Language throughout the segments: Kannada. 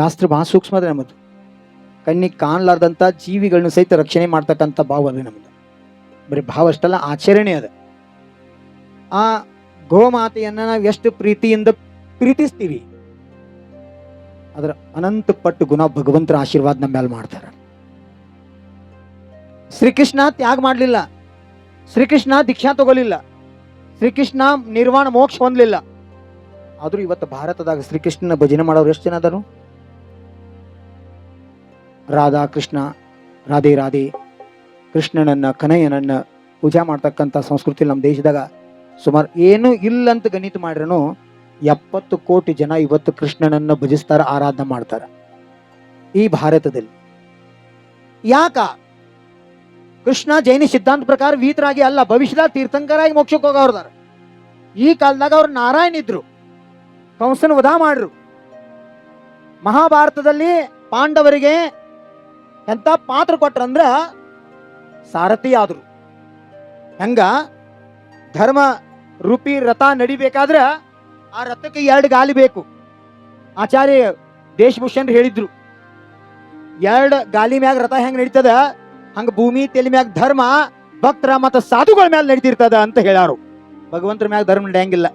ಶಾಸ್ತ್ರ ಬಹಳ ಸೂಕ್ಷ್ಮ ಅದ ನಮ್ಮದು. ಕಣ್ಣಿಗೆ ಕಾಣಲಾರ್ದಂಥ ಜೀವಿಗಳನ್ನ ಸಹಿತ ರಕ್ಷಣೆ ಮಾಡ್ತಕ್ಕಂಥ ಭಾವ ಅದ ನಮ್ಮದು ಬರೀ ಭಾವ ಅಷ್ಟಲ್ಲ, ಆಚರಣೆ ಅದ. ಆ ಗೋಮಾತೆಯನ್ನ ನಾವು ಎಷ್ಟು ಪ್ರೀತಿಯಿಂದ ಪ್ರೀತಿಸ್ತೀವಿ? ಅದರ ಅನಂತ ಪಟ್ಟು ಗುಣ ಭಗವಂತರ ಆಶೀರ್ವಾದ ನಮ್ಮ ಮೇಲೆ ಮಾಡ್ತಾರೆ. ಶ್ರೀಕೃಷ್ಣ ತ್ಯಾಗ ಮಾಡಲಿಲ್ಲ. ಶ್ರೀಕೃಷ್ಣ ದೀಕ್ಷಾ ತಗೋಲಿಲ್ಲ. ಶ್ರೀಕೃಷ್ಣ ನಿರ್ವಾಣ ಮೋಕ್ಷ ಹೊಂದಲಿಲ್ಲ. ಆದರೂ ಇವತ್ತು ಭಾರತದಾಗ ಶ್ರೀಕೃಷ್ಣನ ಭಜನೆ ಮಾಡೋರು ಎಷ್ಟು ಜನ ಅದಾರು? ರಾಧಾ ಕೃಷ್ಣ ರಾಧೆ ರಾಧೆ. ಕೃಷ್ಣನನ್ನ, ಕನಯ್ಯನನ್ನ ಪೂಜಾ ಮಾಡ್ತಕ್ಕಂಥ ಸಂಸ್ಕೃತಿ ನಮ್ಮ ದೇಶದಾಗ ಸುಮಾರು ಏನೂ ಇಲ್ಲ ಅಂತ ಗಣಿತ ಮಾಡ್ರೂ ಎಪ್ಪತ್ತು ಕೋಟಿ ಜನ ಇವತ್ತು ಕೃಷ್ಣನನ್ನ ಭಜಿಸ್ತಾರ, ಆರಾಧನೆ ಮಾಡ್ತಾರ ಈ ಭಾರತದಲ್ಲಿ. ಯಾಕ? ಕೃಷ್ಣ ಜೈನ ಸಿದ್ಧಾಂತ ಪ್ರಕಾರ ವೀತರಾಗಿ ಅಲ್ಲ ಭವಿಷ್ಯದ ತೀರ್ಥಂಕರಾಗಿ ಮೋಕ್ಷಕ್ಕೆ ಹೋಗೋರ್ದಾರ ಈ ಕಾಲದಾಗ ಅವ್ರು ನಾರಾಯಣ ಇದ್ರು, ಕಂಸನ ವಧ ಮಾಡ್ರು. ಮಹಾಭಾರತದಲ್ಲಿ ಪಾಂಡವರಿಗೆ ಎಂತ ಪಾತ್ರ ಕೊಟ್ರಂದ್ರ ಸಾರಥಿ ಆದರು. ಹಂಗ? ಧರ್ಮ ರೂಪಿ ರಥ ನಡಿಬೇಕಾದ್ರೆ ಆ ರಥಕ್ಕೆ ಎರಡು ಗಾಲಿ ಬೇಕು. ಆಚಾರ್ಯ ದೇಶಭೂಷಣ್ ಹೇಳಿದ್ರು, ಎರಡು ಗಾಲಿ ಮ್ಯಾಗ ರಥ ಹೆಂಗೆ ನಡೀತದ? ಹಂಗ ಭೂಮಿ, ತೆಲಿ ಮ್ಯಾಗ ಧರ್ಮ, ಭಕ್ತರ ಮತ್ತು ಸಾಧುಗಳ ಮ್ಯಾಲ ನಡೀತಿರ್ತದ ಅಂತ ಹೇಳಾರು ಭಗವಂತರ ಮ್ಯಾಗ ಧರ್ಮ ನಡೆಯಂಗಿಲ್ಲ.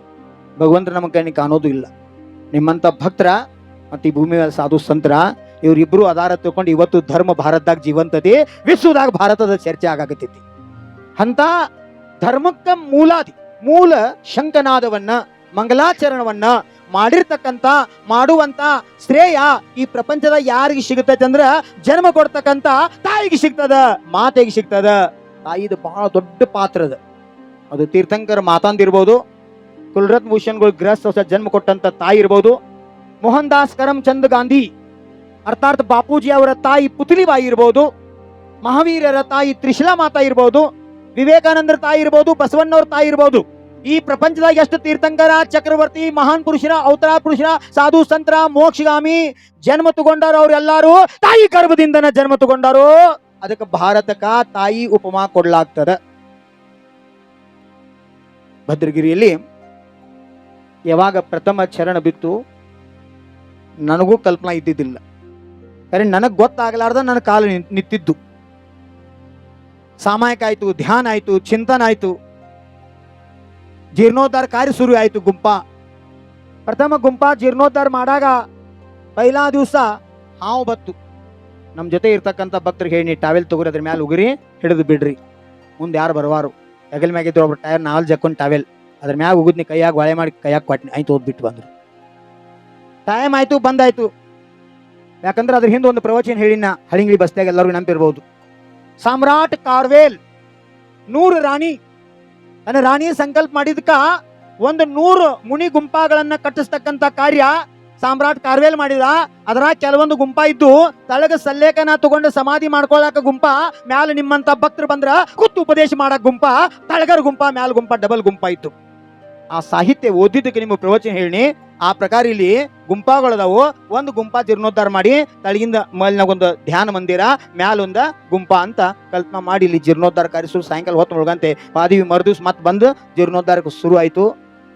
ಭಗವಂತರ ನಮ್ಮ ಕಣ್ಣಿಗೆ ಕಾಣೋದು ಇಲ್ಲ. ನಿಮ್ಮಂತ ಭಕ್ತರ ಮತ್ತು ಈ ಭೂಮಿ ಮೇಲೆ ಸಾಧು ಸಂತರ ಇವ್ರಿಬ್ರು ಆಧಾರ ತಗೊಂಡು ಇವತ್ತು ಧರ್ಮ ಭಾರತದಾಗ ಜೀವಂತದೆ, ವಿಶ್ವದಾಗ ಭಾರತದ ಚರ್ಚೆ ಆಗಾಕತ್ತೈತಿ. ಅಂತ ಧರ್ಮಕ್ಕ ಮೂಲಾದಿ, ಮೂಲ ಶಂಕನಾದವನ್ನ, ಮಂಗಲಾಚರಣವನ್ನ ಮಾಡಿರ್ತಕ್ಕಂಥ ಮಾಡುವಂತ ಶ್ರೇಯ ಈ ಪ್ರಪಂಚದ ಯಾರಿಗೆ ಸಿಗತೈತಂದ್ರ ಜನ್ಮ ಕೊಡ್ತಕ್ಕಂಥ ತಾಯಿಗೆ ಸಿಗ್ತದ, ಮಾತೆಗೆ ಸಿಗ್ತದ. ತಾಯಿದು ಬಹಳ ದೊಡ್ಡ ಪಾತ್ರ ಅದ. ತೀರ್ಥಂಕರ ಮಾತಾಂದಿರ್ಬೋದು, ಕುಲರತ್ನ ಭೂಷಣ್ಗಳು ಗೃಹಸ್ಥ ಹೊಸ ಜನ್ಮ ಕೊಟ್ಟಂತ ತಾಯಿ ಇರ್ಬೋದು ಮೋಹನ್ ದಾಸ್ ಕರಮ್ಚಂದ್ ಗಾಂಧಿ ಅರ್ಥಾತ್ ಬಾಪೂಜಿ ಅವರ ತಾಯಿ ಪುತ್ಲಿಬಾಯಿ ಇರ್ಬೋದು, ಮಹಾವೀರರ ತಾಯಿ ತ್ರಿಶಿಲಾ ಮಾತಾ ಇರ್ಬೋದು, ವಿವೇಕಾನಂದರ ತಾಯಿ ಇರ್ಬೋದು, ಬಸವಣ್ಣವ್ರ ತಾಯಿ ಇರ್ಬೋದು. ಈ ಪ್ರಪಂಚದಾಗ ಎಷ್ಟು ತೀರ್ಥಂಕರ, ಚಕ್ರವರ್ತಿ, ಮಹಾನ್ ಪುರುಷರ ಅವತಾರ ಪುರುಷರ, ಸಾಧು ಸಂತರ, ಮೋಕ್ಷಗಾಮಿ, ಜನ್ಮ ತಗೊಂಡಾರ ಅವ್ರೆಲ್ಲಾರು ತಾಯಿ ಗರ್ಭದಿಂದನ ಜನ್ಮ ತಗೊಂಡಾರು, ಅದಕ್ಕೆ ಭಾರತಕ್ಕ ತಾಯಿ ಉಪಮಾ ಕೊಡ್ಲಾಗ್ತದ. ಭದ್ರಗಿರಿಯಲ್ಲಿ ಯಾವಾಗ ಪ್ರಥಮ ಚರಣ ಬಿತ್ತು, ನನಗೂ ಕಲ್ಪನಾ ಇದ್ದಿದ್ದಿಲ್ಲ. ಅರೆ, ನನಗೆ ಗೊತ್ತಾಗಲಾರ್ದ ನನ್ನ ಕಾಲು ನಿಂತ್- ನಿಂತಿದ್ದು. ಸಾಮಾಯಿಕ ಆಯ್ತು, ಧ್ಯಾನ ಆಯಿತು, ಚಿಂತನ ಆಯಿತು. ಜೀರ್ಣೋದ್ಧಾರ ಕಾರ್ಯ ಶುರು ಆಯ್ತು ಗುಂಪ. ಪ್ರಥಮ ಗುಂಪ ಜೀರ್ಣೋದ್ಧಾರ ಮಾಡಾಗ ಪೈಲಾ ದಿವಸ ಹಾವು ಬತ್ತು. ನಮ್ಮ ಜೊತೆ ಇರ್ತಕ್ಕಂಥ ಭಕ್ತರಿಗೆ ಹೇಳಿ ಟಾವೆಲ್ ತಗೋರಿ, ಅದ್ರ ಮ್ಯಾಲ ಉಗುರಿ, ಹಿಡಿದು ಬಿಡ್ರಿ. ಮುಂದೆ ಯಾರು ಬರುವಾರು? ಹೆಗಲ್ ಮ್ಯಾಗ ಇದ್ರು ಒಬ್ರು ಟೈರ್, ನಾಲ್ ಜಕ್ಕೊಂಡು ಟಾವೆಲ್. ಅದ್ರ ಮ್ಯಾಗ ಉಗುದ್ನಿ, ಕೈಯಾಗ ಒಳೆ ಮಾಡಿ ಕೈಯಾಗ ಕೊಟ್ನಿ ಆಯ್ತು ಓದ್ಬಿಟ್ಟು ಬಂದ್ರು. ಟೈಮ್ ಆಯ್ತು, ಬಂದಾಯ್ತು. ಯಾಕಂದ್ರೆ ಅದ್ರ ಹಿಂದೆ ಒಂದು ಪ್ರವಚನ ಹೇಳಿನ ಹಳಿಂಗಿ ಬಸ್ತಾಗ ಎಲ್ಲರಿಗೂ ನೆನಪಿರ್ಬೋದು. ಸಾಮ್ರಾಟ್ ಕಾರ್ವೇಲ್, ನೂರು ರಾಣಿ. ತನ್ನ ರಾಣಿ ಸಂಕಲ್ಪ ಮಾಡಿದ್ಕ ಒಂದು ನೂರು ಮುನಿ ಗುಂಪಾಗಳನ್ನ ಕಟ್ಟಿಸ್ತಕ್ಕಂತ ಕಾರ್ಯ ಸಾಮ್ರಾಟ್ ಕಾರ್ವೇಲ್ ಮಾಡಿದ. ಅದರ ಕೆಲವೊಂದು ಗುಂಪ ಇದ್ದು ತಳಗ ಸಲ್ಲೇಖನ ತಗೊಂಡು ಸಮಾಧಿ ಮಾಡ್ಕೊಳಕ ಗುಂಪ, ಮ್ಯಾಲ ನಿಮ್ಮಂತ ಭಕ್ತರು ಬಂದ್ರ ಕುತ್ತು ಉಪದೇಶ ಮಾಡಕ್ ಗುಂಪ, ತಳಗರ ಗುಂಪ, ಮ್ಯಾಲ ಗುಂಪ, ಡಬಲ್ ಗುಂಪ ಇತ್ತು. ಆ ಸಾಹಿತ್ಯ ಓದಿದ್ದಕ್ಕೆ ನಿಮ್ಮ ಪ್ರವಚನ ಹೇಳಿ ಆ ಪ್ರಕಾರ ಇಲ್ಲಿ ಗುಂಪಾಗಳದಾವು. ಒಂದು ಗುಂಪ ಜೀರ್ಣೋದ್ಧಾರ ಮಾಡಿ, ತಳಗಿಂದ ಮೇಲಿನಾಗೊಂದು ಧ್ಯಾನ ಮಂದಿರ, ಮ್ಯಾಲೊಂದ ಗುಂಪ ಅಂತ ಕಲ್ಪನಾ ಮಾಡಿ ಇಲ್ಲಿ ಜೀರ್ಣೋದ್ಧಾರ ಕಾರ್ಯ ಶುರು ಸಾಯಂಕಾಲ ಹೊತ್ತು ಮುಳುಗಂತೆ ಪಾದಿವಿ ಮರುದಿವ್ಸ ಮತ್ತೆ ಬಂದು ಜೀರ್ಣೋದ್ಧಾರಕ್ಕೆ ಶುರು ಆಯ್ತು.